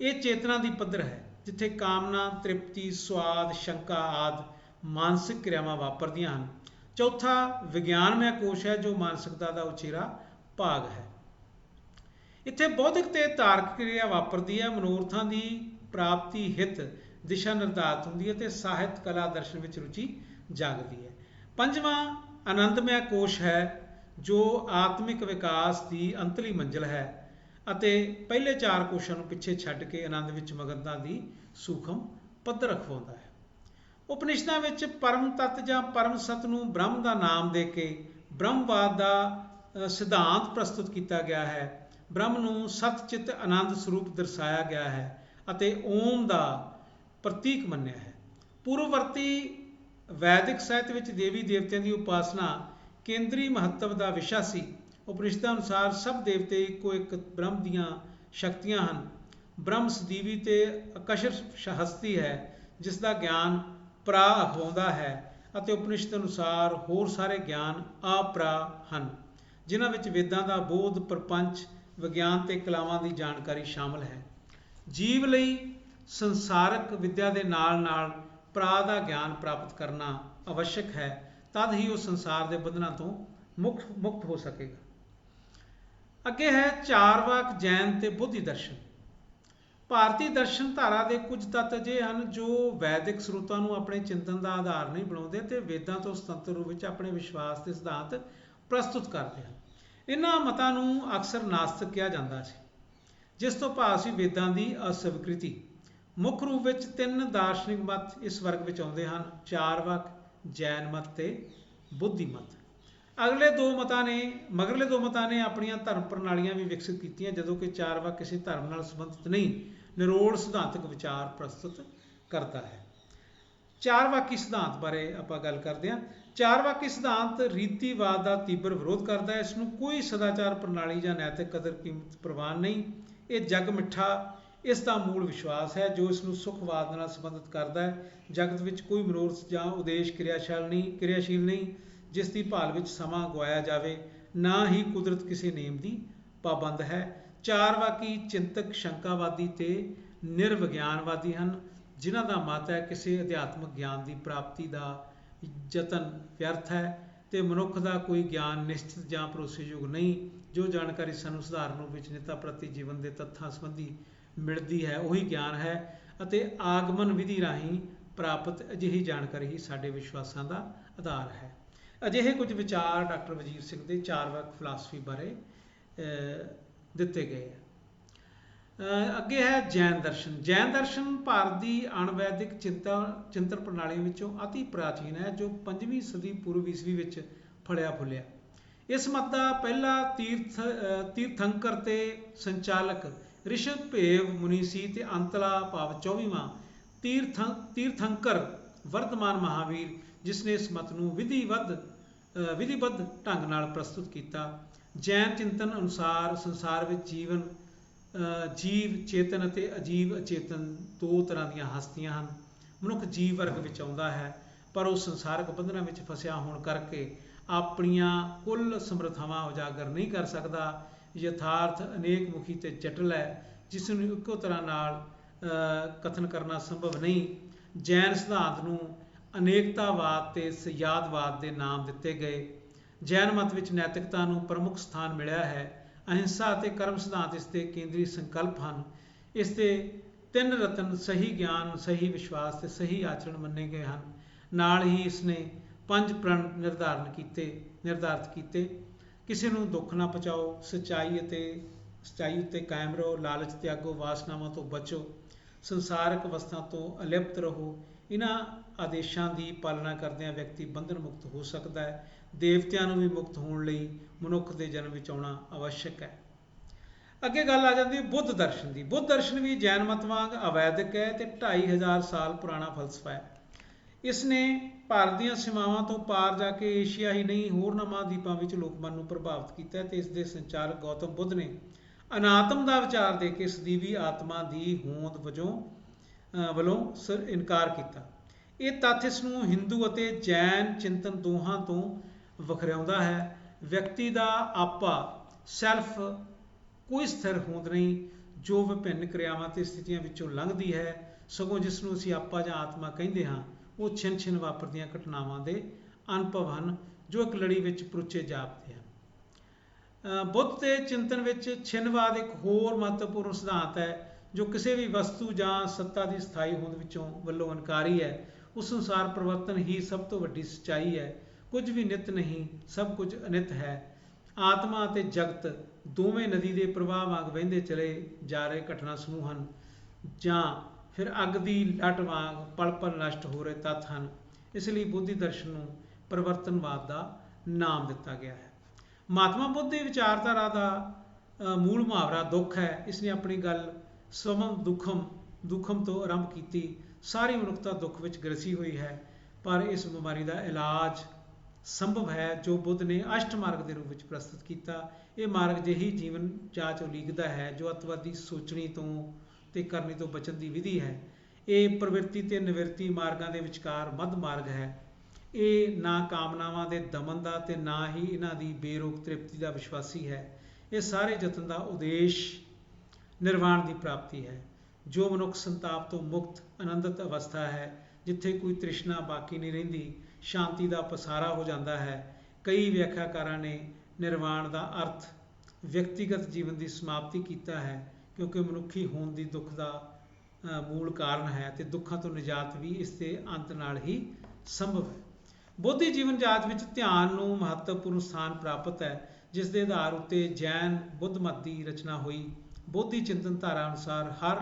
ਇਹ ਚੇਤਨਾ ਦੀ ਪੱਧਰ ਹੈ, ਜਿੱਥੇ ਕਾਮਨਾ, ਤ੍ਰਿਪਤੀ, ਸਵਾਦ, ਸ਼ੰਕਾ ਆਦਿ ਮਾਨਸਿਕ ਕਿਰਿਆਵਾਂ ਵਾਪਰਦੀਆਂ ਹਨ। ਚੌਥਾ ਵਿਗਿਆਨਮය ਕੋਸ਼ ਹੈ, ਜੋ ਮਾਨਸਿਕਤਾ ਦਾ ਉਚੇਰਾ ਭਾਗ ਹੈ। ਇੱਥੇ ਬੌਧਿਕ ਤੇ ਤਾਰਕਿਕ ਕਿਰਿਆ ਵਾਪਰਦੀ ਹੈ। ਮਨੋਰਥਾਂ ਦੀ ਪ੍ਰਾਪਤੀ ਹਿਤ, ਦਿਸ਼ਾ ਨਿਰਧਾਰਤ ਹੁੰਦੀ ਹੈ ਤੇ ਸਾਹਿਤ ਕਲਾ ਦਰਸ਼ਨ ਵਿੱਚ ਰੁਚੀ ਜਾਗਦੀ ਹੈ। ਪੰਜਵਾਂ ਆਨੰਦਮය ਕੋਸ਼ ਹੈ, ਜੋ ਆਤਮਿਕ ਵਿਕਾਸ ਦੀ ਅੰਤਲੀ ਮੰਜ਼ਿਲ ਹੈ ਅਤੇ ਪਹਿਲੇ ਚਾਰ ਕੋਸ਼ਾਂ ਨੂੰ ਪਿੱਛੇ ਛੱਡ ਕੇ ਆਨੰਦ ਵਿੱਚ ਮਗਨਤਾ ਦੀ ਸੂਖਮ ਪੱਧਰ ਰਖਵਾਉਂਦਾ ਹੈ। ਉਪਨਿਸ਼ਦਾਂ ਵਿੱਚ ਪਰਮ ਤਤ ਜਾਂ ਪਰਮ ਸਤ ਨੂੰ ਬ੍ਰਹਮ ਦਾ ਨਾਮ ਦੇ ਕੇ ਬ੍ਰਹਮਵਾਦ ਦਾ ਸਿਧਾਂਤ ਪ੍ਰਸਤੁਤ ਕੀਤਾ ਗਿਆ ਹੈ। ਬ੍ਰਹਮ ਨੂੰ ਸਤਚਿਤ ਆਨੰਦ ਸਰੂਪ ਦਰਸਾਇਆ ਗਿਆ ਹੈ ਅਤੇ ਓਮ ਦਾ ਪ੍ਰਤੀਕ ਮੰਨਿਆ ਹੈ। ਪੂਰਵਵਰਤੀ ਵੈਦਿਕ ਸਾਹਿਤ ਵਿੱਚ ਦੇਵੀ ਦੇਵਤਿਆਂ ਦੀ ਉਪਾਸਨਾ ਕੇਂਦਰੀ ਮਹੱਤਵ ਦਾ ਵਿਸ਼ਾ ਸੀ। ਉਪਨਿਸ਼ਦਾਂ ਅਨੁਸਾਰ ਸਭ ਦੇਵਤੇ ਇੱਕੋ ਇੱਕ ਬ੍ਰਹਮ ਦੀਆਂ ਸ਼ਕਤੀਆਂ ਹਨ। ਬ੍ਰਹਮ ਸਦੀਵੀ ਤੇ ਅਕਸ਼ਰ ਹਸਤੀ ਹੈ, ਜਿਸ ਦਾ ਗਿਆਨ ਪ੍ਰਾ ਅਖਵਾਉਂਦਾ ਹੈ ਅਤੇ ਉਪਨਿਸ਼ਦ ਅਨੁਸਾਰ ਹੋਰ ਸਾਰੇ ਗਿਆਨ ਆਪਰਾ ਹਨ, ਜਿਨ੍ਹਾਂ ਵਿੱਚ ਵੇਦਾਂ ਦਾ ਬੋਧ, ਪ੍ਰਪੰਚ, ਵਿਗਿਆਨ ਤੇ ਕਲਾਵਾਂ ਦੀ ਜਾਣਕਾਰੀ ਸ਼ਾਮਲ ਹੈ। ਜੀਵ ਲਈ ਸੰਸਾਰਕ ਵਿੱਦਿਆ ਦੇ ਨਾਲ-ਨਾਲ ਪ੍ਰਾ ਦਾ ਗਿਆਨ ਪ੍ਰਾਪਤ ਕਰਨਾ ਆਵਸ਼ਕ ਹੈ, ਤਦ ਹੀ ਉਹ ਸੰਸਾਰ ਦੇ ਬੰਧਨਾਂ ਤੋਂ ਮੁਕਤ ਮੁਕਤ ਹੋ ਸਕੇਗਾ। ਅੱਗੇ ਹੈ ਚਾਰਵਾਕ ਜੈਨ ਤੇ ਬੁੱਧੀ ਦਰਸ਼ਨ। ਭਾਰਤੀ ਦਰਸ਼ਨ ਧਾਰਾ ਦੇ ਕੁਝ ਤੱਤ ਅਜਿਹੇ ਹਨ ਜੋ ਵੈਦਿਕ ਸਰੋਤਾਂ ਨੂੰ ਆਪਣੇ ਚਿੰਤਨ ਦਾ ਆਧਾਰ ਨਹੀਂ ਬਣਾਉਂਦੇ ਤੇ ਵੇਦਾਂ ਤੋਂ ਸੁਤੰਤਰ ਰੂਪ ਵਿੱਚ ਆਪਣੇ ਵਿਸ਼ਵਾਸ ਦੇ ਸਿਧਾਂਤ ਪ੍ਰਸਤੁਤ ਕਰਦੇ ਹਨ। ਇਹਨਾਂ ਮਤਾਂ ਨੂੰ ਅਕਸਰ ਨਾਸਤਿਕ ਕਿਹਾ ਜਾਂਦਾ ਸੀ, ਜਿਸ ਤੋਂ ਭਾਵ ਸੀ ਵੇਦਾਂ ਦੀ ਅਸਵੀਕ੍ਰਿਤੀ। ਮੁੱਖ ਰੂਪ ਵਿੱਚ ਤਿੰਨ ਦਾਰਸ਼ਨਿਕ ਮਤ ਇਸ ਵਰਗ ਵਿੱਚ ਆਉਂਦੇ ਹਨ ਚਾਰਵਾਕ ਜੈਨ ਮਤ ਤੇ ਬੁੱਧੀ ਮਤ। ਅਗਲੇ ਦੋ ਮਤਾਂ ਨੇ, ਮਗਰਲੇ ਦੋ ਮਤਾਂ ਨੇ ਆਪਣੀਆਂ ਧਰਮ ਪ੍ਰਣਾਲੀਆਂ ਵੀ ਵਿਕਸਿਤ ਕੀਤੀਆਂ, ਜਦੋਂ ਕਿ ਚਾਰਵਾਕ ਕਿਸੇ ਧਰਮ ਨਾਲ ਸੰਬੰਧਿਤ ਨਹੀਂ। ਨਿਰੋਲ ਸਿਧਾਂਤਕ ਵਿਚਾਰ ਪ੍ਰਸਤੁਤ ਕਰਦਾ ਹੈ। ਚਾਰਵਾਕੀ ਸਿਧਾਂਤ ਬਾਰੇ ਆਪਾਂ ਗੱਲ ਕਰਦੇ ਹਾਂ। ਚਾਰਵਾਕੀ ਸਿਧਾਂਤ ਰੀਤੀਵਾਦ ਦਾ ਤੀਬਰ ਵਿਰੋਧ ਕਰਦਾ ਹੈ। ਇਸ ਨੂੰ ਕੋਈ ਸਦਾਚਾਰ ਪ੍ਰਣਾਲੀ ਜਾਂ ਨੈਤਿਕ ਕਦਰ ਕੀਮਤ ਪ੍ਰਵਾਨ ਨਹੀਂ। ਇਹ ਜਗ ਮਿੱਠਾ, ਇਸ ਦਾ ਮੂਲ ਵਿਸ਼ਵਾਸ ਹੈ, ਜੋ ਇਸ ਨੂੰ ਸੁਖਵਾਦ ਨਾਲ ਸੰਬੰਧਿਤ ਕਰਦਾ ਹੈ। ਜਗਤ ਵਿੱਚ ਕੋਈ ਮਨੋਰਥ ਜਾਂ ਉਦੇਸ਼ ਕਿਰਿਆਸ਼ੀਲ ਨਹੀਂ ਕਿਰਿਆਸ਼ੀਲ ਨਹੀਂ, ਜਿਸ ਦੀ ਭਾਲ ਵਿੱਚ ਸਮਾਂ ਗਵਾਇਆ ਜਾਵੇ, ਨਾ ਹੀ ਕੁਦਰਤ ਕਿਸੇ ਨੇਮ ਦੀ ਪਾਬੰਦ ਹੈ। ਚਾਰਵਾਕੀ ਚਿੰਤਕ ਸ਼ੰਕਾਵਾਦੀ ਤੇ ਨਿਰਵਿਗਿਆਨਵਾਦੀ ਹਨ, ਜਿਨ੍ਹਾਂ ਦਾ ਮਤ ਹੈ ਕਿਸੇ ਅਧਿਆਤਮਕ ਗਿਆਨ ਦੀ ਪ੍ਰਾਪਤੀ ਦਾ ਯਤਨ ਵਿਅਰਥ ਹੈ ਤੇ ਮਨੁੱਖ ਦਾ ਕੋਈ ਗਿਆਨ ਨਿਸ਼ਚਿਤ ਜਾਂ ਭਰੋਸੇਯੋਗ ਨਹੀਂ, ਜੋ ਜਾਣਕਾਰੀ ਸਾਨੂੰ ਸਧਾਰਨ ਰੂਪ ਵਿੱਚ ਨੇਤਾ ਪ੍ਰਤੀ ਜੀਵਨ ਦੇ ਤੱਥਾਂ ਸੰਬੰਧੀ ਮਿਲਦੀ ਹੈ, ਉਹੀ ਗਿਆਨ ਹੈ ਅਤੇ ਆਗਮਨ ਵਿਧੀ ਰਾਹੀਂ ਪ੍ਰਾਪਤ ਅਜਿਹੀ ਜਾਣਕਾਰੀ ਹੀ ਸਾਡੇ ਵਿਸ਼ਵਾਸਾਂ ਦਾ ਆਧਾਰ ਹੈ। ਅਜਿਹੇ ਕੁਝ ਵਿਚਾਰ ਡਾਕਟਰ ਵਜੀਰ ਸਿੰਘ ਦੇ ਚਾਰ ਵਰਗ ਫਿਲਾਸਫੀ ਬਾਰੇ ਦਿੱਤੇ ਗਏ ਹੈ ਅਹ, ਅੱਗੇ ਹੈ ਜੈਨ ਦਰਸ਼ਨ। ਜੈਨ ਦਰਸ਼ਨ ਭਾਰਤ ਦੀ ਅਣਵੈਦਿਕ ਚਿੰਤਾ ਚਿੰਤਨ ਪ੍ਰਣਾਲੀ ਵਿੱਚੋਂ ਅਤੀ ਪ੍ਰਾਚੀਨ ਹੈ ਜੋ 5ਵੀਂ ਸਦੀ ਪੂਰਵ ਈਸਵੀ ਵਿੱਚ ਫੜਿਆ ਫੁੱਲਿਆ। ਇਸ ਮਤ ਦਾ ਪਹਿਲਾ ਤੀਰਥ ਤੀਰਥੰਕਰ ਤੇ ਸੰਚਾਲਕ ਰਿਸ਼ਭ ਭੇਵ ਮੁਨੀ ਸੀ ਤੇ ਅੰਤਲਾ ਭਾਵ 24ਵਾਂ ਤੀਰਥ ਤੀਰਥੰਕਰ ਵਰਤਮਾਨ ਮਹਾਵੀਰ ਜਿਸ ਨੇ ਇਸ ਮਤ ਨੂੰ ਵਿਧੀਵੱਧ ਅਹ, ਵਿਧੀਬੱਧ ਢੰਗ ਨਾਲ ਪ੍ਰਸਤੁਤ ਕੀਤਾ। ਜੈਨ ਚਿੰਤਨ ਅਨੁਸਾਰ ਸੰਸਾਰ ਵਿੱਚ ਜੀਵਨ ਜੀਵ ਚੇਤਨ ਅਤੇ ਅਜੀਵ ਅਚੇਤਨ ਦੋ ਤਰ੍ਹਾਂ ਦੀਆਂ ਹਸਤੀਆਂ ਹਨ। ਮਨੁੱਖ ਜੀਵ ਵਰਗ ਵਿੱਚ ਆਉਂਦਾ ਹੈ, ਪਰ ਉਹ ਸੰਸਾਰਕ ਬੰਧਨਾਂ ਵਿੱਚ ਫਸਿਆ ਹੋਣ ਕਰਕੇ ਆਪਣੀਆਂ ਕੁੱਲ ਸਮਰੱਥਾਵਾਂ ਉਜਾਗਰ ਨਹੀਂ ਕਰ ਸਕਦਾ। ਯਥਾਰਥ ਅਨੇਕ ਮੁਖੀ ਤੇ ਜਟਲ ਹੈ, ਜਿਸ ਨੂੰ ਇੱਕੋ ਤਰ੍ਹਾਂ ਨਾਲ ਕਥਨ ਕਰਨਾ ਸੰਭਵ ਨਹੀਂ। ਜੈਨ ਸਿਧਾਂਤ ਨੂੰ ਅਨੇਕਤਾਵਾਦ ਤੇ ਸਯਾਦਵਾਦ ਦੇ ਨਾਮ ਦਿੱਤੇ ਗਏ। ਜੈਨ ਮਤ ਵਿੱਚ ਨੈਤਿਕਤਾ ਨੂੰ ਪ੍ਰਮੁੱਖ ਸਥਾਨ ਮਿਲਿਆ ਹੈ। ਅਹਿੰਸਾ ਅਤੇ ਕਰਮ ਸਿਧਾਂਤ ਇਸ ਦੇ ਕੇਂਦਰੀ ਸੰਕਲਪ ਹਨ। ਇਸ ਦੇ ਤਿੰਨ ਰਤਨ ਸਹੀ ਗਿਆਨ, ਸਹੀ ਵਿਸ਼ਵਾਸ ਤੇ ਸਹੀ ਆਚਰਣ ਮੰਨੇ ਗਏ ਹਨ। ਨਾਲ ਹੀ ਇਸ ਨੇ ਪੰਜ ਪ੍ਰਣ ਨਿਰਧਾਰਨ ਕੀਤੇ, ਨਿਰਧਾਰਿਤ ਕੀਤੇ। ਕਿਸੇ ਨੂੰ ਦੁੱਖ ਨਾ ਪਹੁੰਚਾਓ, ਸਚਾਈ ਅਤੇ ਸਚਾਈ ਉੱਤੇ ਕਾਇਮ ਰਹੋ, ਲਾਲਚ ਤਿਆਗੋ, ਵਾਸਨਾਵਾਂ ਤੋਂ ਬਚੋ, ਸੰਸਾਰਕ ਅਵਸਥਾ ਤੋਂ ਅਲਿਪਤ ਰਹੋ। ਇਹਨਾਂ ਆਦੇਸ਼ਾਂ ਦੀ ਪਾਲਣਾ ਕਰਦਿਆਂ ਵਿਅਕਤੀ ਬੰਧਨ ਮੁਕਤ ਹੋ ਸਕਦਾ ਹੈ। ਦੇਵਤਿਆਂ ਨੂੰ ਵੀ ਮੁਕਤ ਹੋਣ ਲਈ ਮਨੁੱਖ ਦੇ ਜਨਮ ਵਿੱਚ ਆਉਣਾ ਆਵਸ਼ਕ ਹੈ। ਅੱਗੇ ਗੱਲ ਆ ਜਾਂਦੀ ਹੈ ਬੁੱਧ ਦਰਸ਼ਨ ਦੀ। ਬੁੱਧ ਦਰਸ਼ਨ ਵੀ ਜੈਨ ਮਤ ਵਾਂਗ ਅਵੈਦਿਕ ਹੈ ਤੇ 2500 ਸਾਲ ਪੁਰਾਣਾ ਫਲਸਫਾ ਹੈ। ਇਸ ਨੇ ਭਾਰਤ ਦੀਆਂ ਸੀਮਾਵਾਂ ਤੋਂ ਪਾਰ ਜਾ ਕੇ ਏਸ਼ੀਆ ਹੀ ਨਹੀਂ, ਹੋਰ ਮਹਾਂਦੀਪਾਂ ਵਿੱਚ ਲੋਕਮਨ ਨੂੰ ਪ੍ਰਭਾਵਿਤ ਕੀਤਾ ਹੈ ਤੇ ਇਸ ਦੇ ਸੰਚਾਲਕ ਗੌਤਮ ਬੁੱਧ ਨੇ ਅਨਾਤਮ ਦਾ ਵਿਚਾਰ ਦੇ ਕੇ ਸਦੀਵੀ ਆਤਮਾ ਦੀ ਹੋਂਦ ਵਜੋਂ ਵੱਲੋਂ ਸਰ ਇਨਕਾਰ ਕੀਤਾ। ਇਹ ਤੱਥ ਇਸ ਨੂੰ ਹਿੰਦੂ ਅਤੇ ਜੈਨ ਚਿੰਤਨ ਦੋਹਾਂ ਤੋਂ ਵਖਰਿਆਉਂਦਾ ਹੈ। ਵਿਅਕਤੀ ਦਾ ਆਪਾ ਸੈਲਫ ਕੋਈ ਸਥਿਰ ਹੋਂਦ ਨਹੀਂ, ਜੋ ਵਿਭਿੰਨ ਕਿਰਿਆਵਾਂ ਤੇ ਸਥਿਤੀਆਂ ਵਿੱਚੋਂ ਲੰਘਦੀ ਹੈ, ਸਗੋਂ ਜਿਸ ਨੂੰ ਅਸੀਂ ਆਪਾ ਜਾਂ ਆਤਮਾ ਕਹਿੰਦੇ ਹਾਂ, ਉਹ ਛਿਨ ਛਿਨ ਵਾਪਰਦੀਆਂ ਘਟਨਾਵਾਂ ਦੇ ਅਨੁਭਵ ਹਨ, ਜੋ ਇੱਕ ਲੜੀ ਵਿੱਚ ਪਰੁੱਚੇ ਜਾਪਦੇ ਹਨ। ਬੁੱਧ ਦੇ ਚਿੰਤਨ ਵਿੱਚ ਛਿਨਵਾਦ ਇੱਕ ਹੋਰ ਮਹੱਤਵਪੂਰਨ ਸਿਧਾਂਤ ਹੈ, ਜੋ ਕਿਸੇ ਵੀ ਵਸਤੂ ਜਾਂ ਸੱਤਾ ਦੀ ਸਥਾਈ ਹੋਂਦ ਵਿੱਚੋਂ ਵੱਲੋਂ ਇਨਕਾਰੀ ਹੈ। ਉਸ ਅਨੁਸਾਰ ਪਰਿਵਰਤਨ ਹੀ ਸਭ ਤੋਂ ਵੱਡੀ ਸੱਚਾਈ ਹੈ। ਕੁਝ ਵੀ ਨਿਤ ਨਹੀਂ, ਸਭ ਕੁਝ ਅਨਿਤ ਹੈ। ਆਤਮਾ ਅਤੇ ਜਗਤ ਦੋਵੇਂ ਨਦੀ ਦੇ ਪ੍ਰਵਾਹ ਵਾਂਗ ਵਹਿੰਦੇ ਚਲੇ ਜਾ ਰਹੇ ਘਟਨਾ ਸਮੂਹ ਹਨ, ਜਾਂ ਫਿਰ ਅੱਗ ਦੀ ਲਟ ਵਾਂਗ ਪਲ ਪਲ ਨਸ਼ਟ ਹੋ ਰਹੇ ਤੱਤ ਹਨ। ਇਸ ਲਈ ਬੁੱਧੀ ਦਰਸ਼ਨ ਨੂੰ ਪਰਿਵਰਤਨਵਾਦ ਦਾ ਨਾਮ ਦਿੱਤਾ ਗਿਆ ਹੈ। ਮਹਾਤਮਾ ਬੁੱਧ ਦੀ ਵਿਚਾਰਧਾਰਾ ਦਾ ਮੂਲ ਮੁਹਾਵਰਾ ਦੁੱਖ ਹੈ। ਇਸ ਨੇ ਆਪਣੀ ਗੱਲ ਸਵਮ ਦੁਖਮ ਦੁਖਮ ਤੋਂ ਆਰੰਭ ਕੀਤੀ। ਸਾਰੀ ਮਨੁੱਖਤਾ ਦੁੱਖ ਵਿੱਚ ਗਰਸੀ ਹੋਈ ਹੈ, ਪਰ ਇਸ ਬਿਮਾਰੀ ਦਾ ਇਲਾਜ ਸੰਭਵ ਹੈ ਜੋ ਬੁੱਧ ਨੇ ਅਸ਼ਟ ਮਾਰਗ ਦੇ ਰੂਪ ਵਿੱਚ ਪ੍ਰਸਤੁਤ ਕੀਤਾ। ਇਹ ਮਾਰਗ ਜਿਹੀ ਜੀਵਨ ਜਾਚ ਉਲੀਕਦਾ ਹੈ ਜੋ ਅਤਵਾਦੀ ਸੋਚਣੀ ਤੋਂ ਤੇ ਕਰਨੀ ਤੋਂ ਬਚਣ ਦੀ ਵਿਧੀ ਹੈ। ਇਹ ਪ੍ਰਵਿਰਤੀ ਤੇ ਨਿਵਰਤੀ ਮਾਰਗਾਂ ਦੇ ਵਿਚਕਾਰ ਮੱਧ ਮਾਰਗ ਹੈ। ਇਹ ਨਾ ਕਾਮਨਾਵਾਂ ਦੇ ਦਮਨ ਦਾ ਤੇ ਨਾ ਹੀ ਇਹਨਾਂ ਦੀ ਬੇਰੋਕ ਤ੍ਰਿਪਤੀ ਦਾ ਵਿਸ਼ਵਾਸੀ ਹੈ। ਇਹ ਸਾਰੇ ਯਤਨ ਦਾ ਉਦੇਸ਼ ਨਿਰਵਾਣ ਦੀ ਪ੍ਰਾਪਤੀ ਹੈ। ਜੋ ਮਨੁੱਖ ਸੰਤਾਪ ਤੋਂ ਮੁਕਤ, ਆਨੰਦਤ ਅਵਸਥਾ ਹੈ ਜਿੱਥੇ ਕੋਈ ਤ੍ਰਿਸ਼ਨਾ ਬਾਕੀ ਨਹੀਂ ਰਹਿੰਦੀ, ਸ਼ਾਂਤੀ ਦਾ ਪਸਾਰਾ ਹੋ ਜਾਂਦਾ ਹੈ। ਕਈ ਵਿਆਖਿਆਕਾਰਾਂ ਨੇ ਨਿਰਵਾਣ ਦਾ ਅਰਥ ਵਿਅਕਤੀਗਤ ਜੀਵਨ ਦੀ ਸਮਾਪਤੀ ਕੀਤਾ ਹੈ, ਕਿਉਂਕਿ ਮਨੁੱਖੀ ਹੋਣ ਦੀ ਦੁੱਖ ਦਾ ਮੂਲ ਕਾਰਨ ਹੈ ਤੇ ਦੁੱਖਾਂ ਤੋਂ ਨਿਜਾਤ ਵੀ ਇਸ ਦੇ ਅੰਤ ਨਾਲ ਹੀ ਸੰਭਵ ਹੈ। ਬੋਧੀ ਜੀਵਨ ਜਾਤ ਵਿੱਚ ਧਿਆਨ ਨੂੰ ਮਹੱਤਵਪੂਰਨ ਸਥਾਨ ਪ੍ਰਾਪਤ ਹੈ, ਜਿਸ ਦੇ ਆਧਾਰ ਉੱਤੇ ਜੈਨ ਬੁੱਧ ਮਤ ਦੀ ਰਚਨਾ ਹੋਈ। ਬੋਧੀ ਚਿੰਤਨ ਧਾਰਾ ਅਨੁਸਾਰ ਹਰ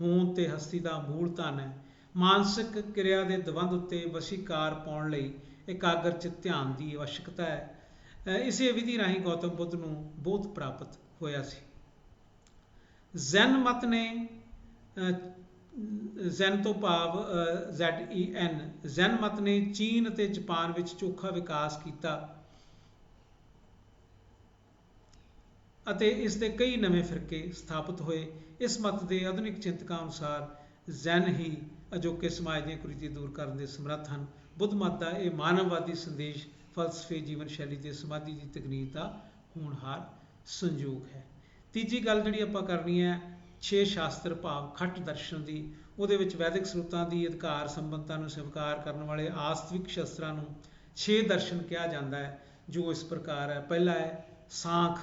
ਹੋਂਦ ਤੇ ਹਸਤੀ ਦਾ ਮੂਲ ਧਨ ਹੈ। ਮਾਨਸਿਕ ਕਿਰਿਆ ਦੇ ਦਵੰਦ ਉੱਤੇ ਵਸ਼ੀਕਾਰ ਪਾਉਣ ਲਈ ਇਕਾਗਰ ਚਿਤ ਧਿਆਨ ਦੀ ਆਵਸ਼ਕਤਾ ਹੈ। ਇਸੇ ਵਿਧੀ ਰਾਹੀਂ ਗੌਤਮ ਬੁੱਧ ਨੂੰ ਬੋਧ ਪ੍ਰਾਪਤ ਹੋਇਆ ਸੀ। ਜ਼ੈਨ ਮਤ ਨੇ ਜ਼ੈਨ ਤੋਂ ਭਾਵ ਜ਼ੈਡ ਈ ਐਨ ਜ਼ੈਨ ਮਤ ਨੇ ਚੀਨ ਅਤੇ ਜਾਪਾਨ ਵਿੱਚ ਚੋਖਾ ਵਿਕਾਸ ਕੀਤਾ ਅਤੇ ਇਸ ਦੇ ਕਈ ਨਵੇਂ ਫਿਰਕੇ ਸਥਾਪਿਤ ਹੋਏ। ਇਸ ਮਤ ਦੇ ਆਧੁਨਿਕ ਚਿੰਤਕਾਂ ਅਨੁਸਾਰ ਜ਼ੈਨ ਹੀ ਅਜੋਕੇ ਸਮਾਜ ਦੀਆਂ ਕੁਰੀਤੀ ਦੂਰ ਕਰਨ ਦੇ ਸਮਰੱਥ ਹਨ। ਬੁੱਧ ਮਤ ਦਾ ਇਹ ਮਾਨਵਵਾਦੀ ਸੰਦੇਸ਼ ਫਲਸਫੇ ਜੀਵਨ ਸ਼ੈਲੀ ਤੇ ਸਮਾਧੀ ਦੀ ਤਕਨੀਕ ਦਾ ਹੋਣਹਾਰ ਸੰਯੋਗ ਹੈ। ਤੀਜੀ ਗੱਲ ਜਿਹੜੀ ਆਪਾਂ ਕਰਨੀ ਹੈ, ਛੇ ਸ਼ਾਸਤਰ ਭਾਵ ਖੱਟ ਦਰਸ਼ਨ ਦੀ, ਉਹਦੇ ਵਿੱਚ ਵੈਦਿਕ ਸਰੋਤਾਂ ਦੀ ਅਧਿਕਾਰ ਸੰਬੰਧਤਾ ਨੂੰ ਸਵੀਕਾਰ ਕਰਨ ਵਾਲੇ ਆਸਤਵਿਕ ਸ਼ਾਸਤਰਾਂ ਨੂੰ ਛੇ ਦਰਸ਼ਨ ਕਿਹਾ ਜਾਂਦਾ ਹੈ, ਜੋ ਇਸ ਪ੍ਰਕਾਰ ਹੈ। ਪਹਿਲਾ ਹੈ ਸਾਂਖ।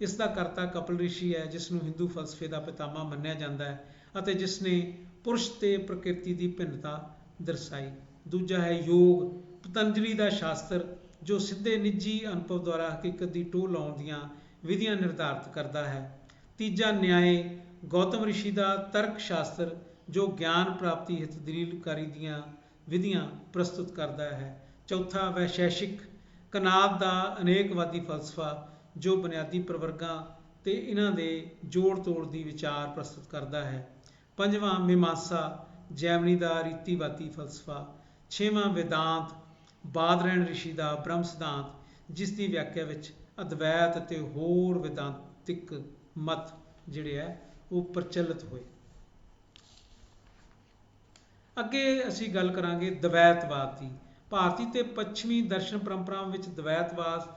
ਇਸ ਦਾ ਕਰਤਾ ਕਪਿਲ ਰਿਸ਼ੀ ਹੈ ਜਿਸ ਨੂੰ ਹਿੰਦੂ ਫਲਸਫੇ ਦਾ ਪਿਤਾਮਾ ਮੰਨਿਆ ਜਾਂਦਾ ਹੈ ਅਤੇ ਜਿਸ ਨੇ ਪੁਰਸ਼ ਤੇ ਪ੍ਰਕਿਰਤੀ ਦੀ ਭਿੰਨਤਾ ਦਰਸਾਈ। ਦੂਜਾ ਹੈ ਯੋਗ। ਪਤੰਜਲੀ ਦਾ ਸ਼ਾਸਤਰ, ਜੋ ਸਿੱਧੇ ਨਿੱਜੀ ਅਨੁਭਵ ਦੁਆਰਾ ਹਕੀਕਤ ਦੀ ਟੋਹ ਲਾਉਣ ਦੀਆਂ ਵਿਧੀਆਂ ਨਿਰਧਾਰਤ ਕਰਦਾ ਹੈ। ਤੀਜਾ ਨਿਆਏ, ਗੌਤਮ ਰਿਸ਼ੀ ਦਾ ਤਰਕ ਸ਼ਾਸਤਰ, ਜੋ ਗਿਆਨ ਪ੍ਰਾਪਤੀ ਹਿਤ ਦਲੀਲਕਾਰੀ ਦੀਆਂ ਵਿਧੀਆਂ ਪ੍ਰਸਤੁਤ ਕਰਦਾ ਹੈ। ਚੌਥਾ ਵੈਸ਼ੈਸ਼ਿਕ ਕਨਾਦ ਦਾ ਅਨੇਕਵਾਦੀ ਫਲਸਫਾ, ਜੋ ਬੁਨਿਆਦੀ ਪ੍ਰਵਰਗਾਂ ਤੇ ਇਹਨਾਂ ਦੇ ਜੋੜ ਤੋੜ ਦੀ ਵਿਚਾਰ ਪ੍ਰਸਤੁਤ ਕਰਦਾ ਹੈ। ਪੰਜਵਾਂ ਮੀਮਾਂਸਾ ਜੈਮਨੀ ਦਾ ਰੀਤੀਵਾਦੀ ਫਲਸਫਾ, ਛੇਵਾਂ ਵੇਦਾਂਤ ਬਾਦਰੈਣ ਰਿਸ਼ੀ ਦਾ ਬ੍ਰਹਮ ਸਿਧਾਂਤ, ਜਿਸ ਦੀ ਵਿਆਖਿਆ ਵਿੱਚ ਅਦਵੈਤ ਅਤੇ ਹੋਰ ਵਿਦਾਂਤਿਕ ਮਤ ਜਿਹੜੇ ਹੈ, ਉਹ ਪ੍ਰਚਲਿਤ ਹੋਏ। ਅੱਗੇ ਅਸੀਂ ਗੱਲ ਕਰਾਂਗੇ ਦਵੈਤਵਾਦ ਦੀ। ਭਾਰਤੀ ਤੇ ਪੱਛਮੀ ਦਰਸ਼ਨ ਪਰੰਪਰਾਵਾਂ ਵਿੱਚ ਦਵੈਤਵਾਦ,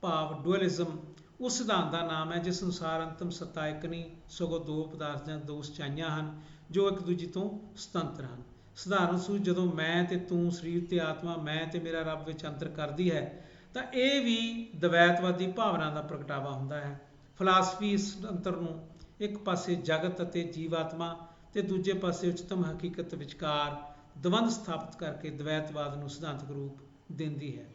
ਭਾਵ ਡੁਅਲਿਜ਼ਮ ਉਸ ਸਿਧਾਂਤ ਦਾ ਨਾਮ ਹੈ, ਜਿਸ ਅਨੁਸਾਰ ਅੰਤਮ ਸੱਤਾ ਇੱਕ ਨਹੀਂ, ਸਗੋਂ ਦੋ ਪਦਾਰਥ ਜਾਂ ਦੋ ਸਚਾਈਆਂ ਹਨ, ਜੋ ਇੱਕ ਦੂਜੇ ਤੋਂ ਸੁਤੰਤਰ ਹਨ। ਸਧਾਰਨ ਸੂਝ, ਜਦੋਂ ਮੈਂ ਤੇ ਤੂੰ ਸਰੀਰ ਤੇ ਆਤਮਾ, ਮੈਂ ਤੇ ਮੇਰਾ ਰੱਬ ਵਿੱਚ ਅੰਤਰ ਕਰਦੀ ਹੈ, ਤਾਂ ਇਹ ਵੀ ਦਵੈਤਵਾਦੀ ਭਾਵਨਾ ਦਾ ਪ੍ਰਗਟਾਵਾ ਹੁੰਦਾ ਹੈ। ਫਲਸਫੀ ਇਸ ਅੰਤਰ ਨੂੰ ਇੱਕ ਪਾਸੇ ਜਗਤ ਅਤੇ ਜੀਵਾਤਮਾ ਤੇ ਦੂਜੇ ਪਾਸੇ ਉਚਤਮ ਹਕੀਕਤ ਵਿਚਕਾਰ ਦਵੰਦ ਸਥਾਪਿਤ ਕਰਕੇ ਦਵੈਤਵਾਦ ਨੂੰ ਸਿਧਾਂਤਕ ਰੂਪ ਦਿੰਦੀ ਹੈ।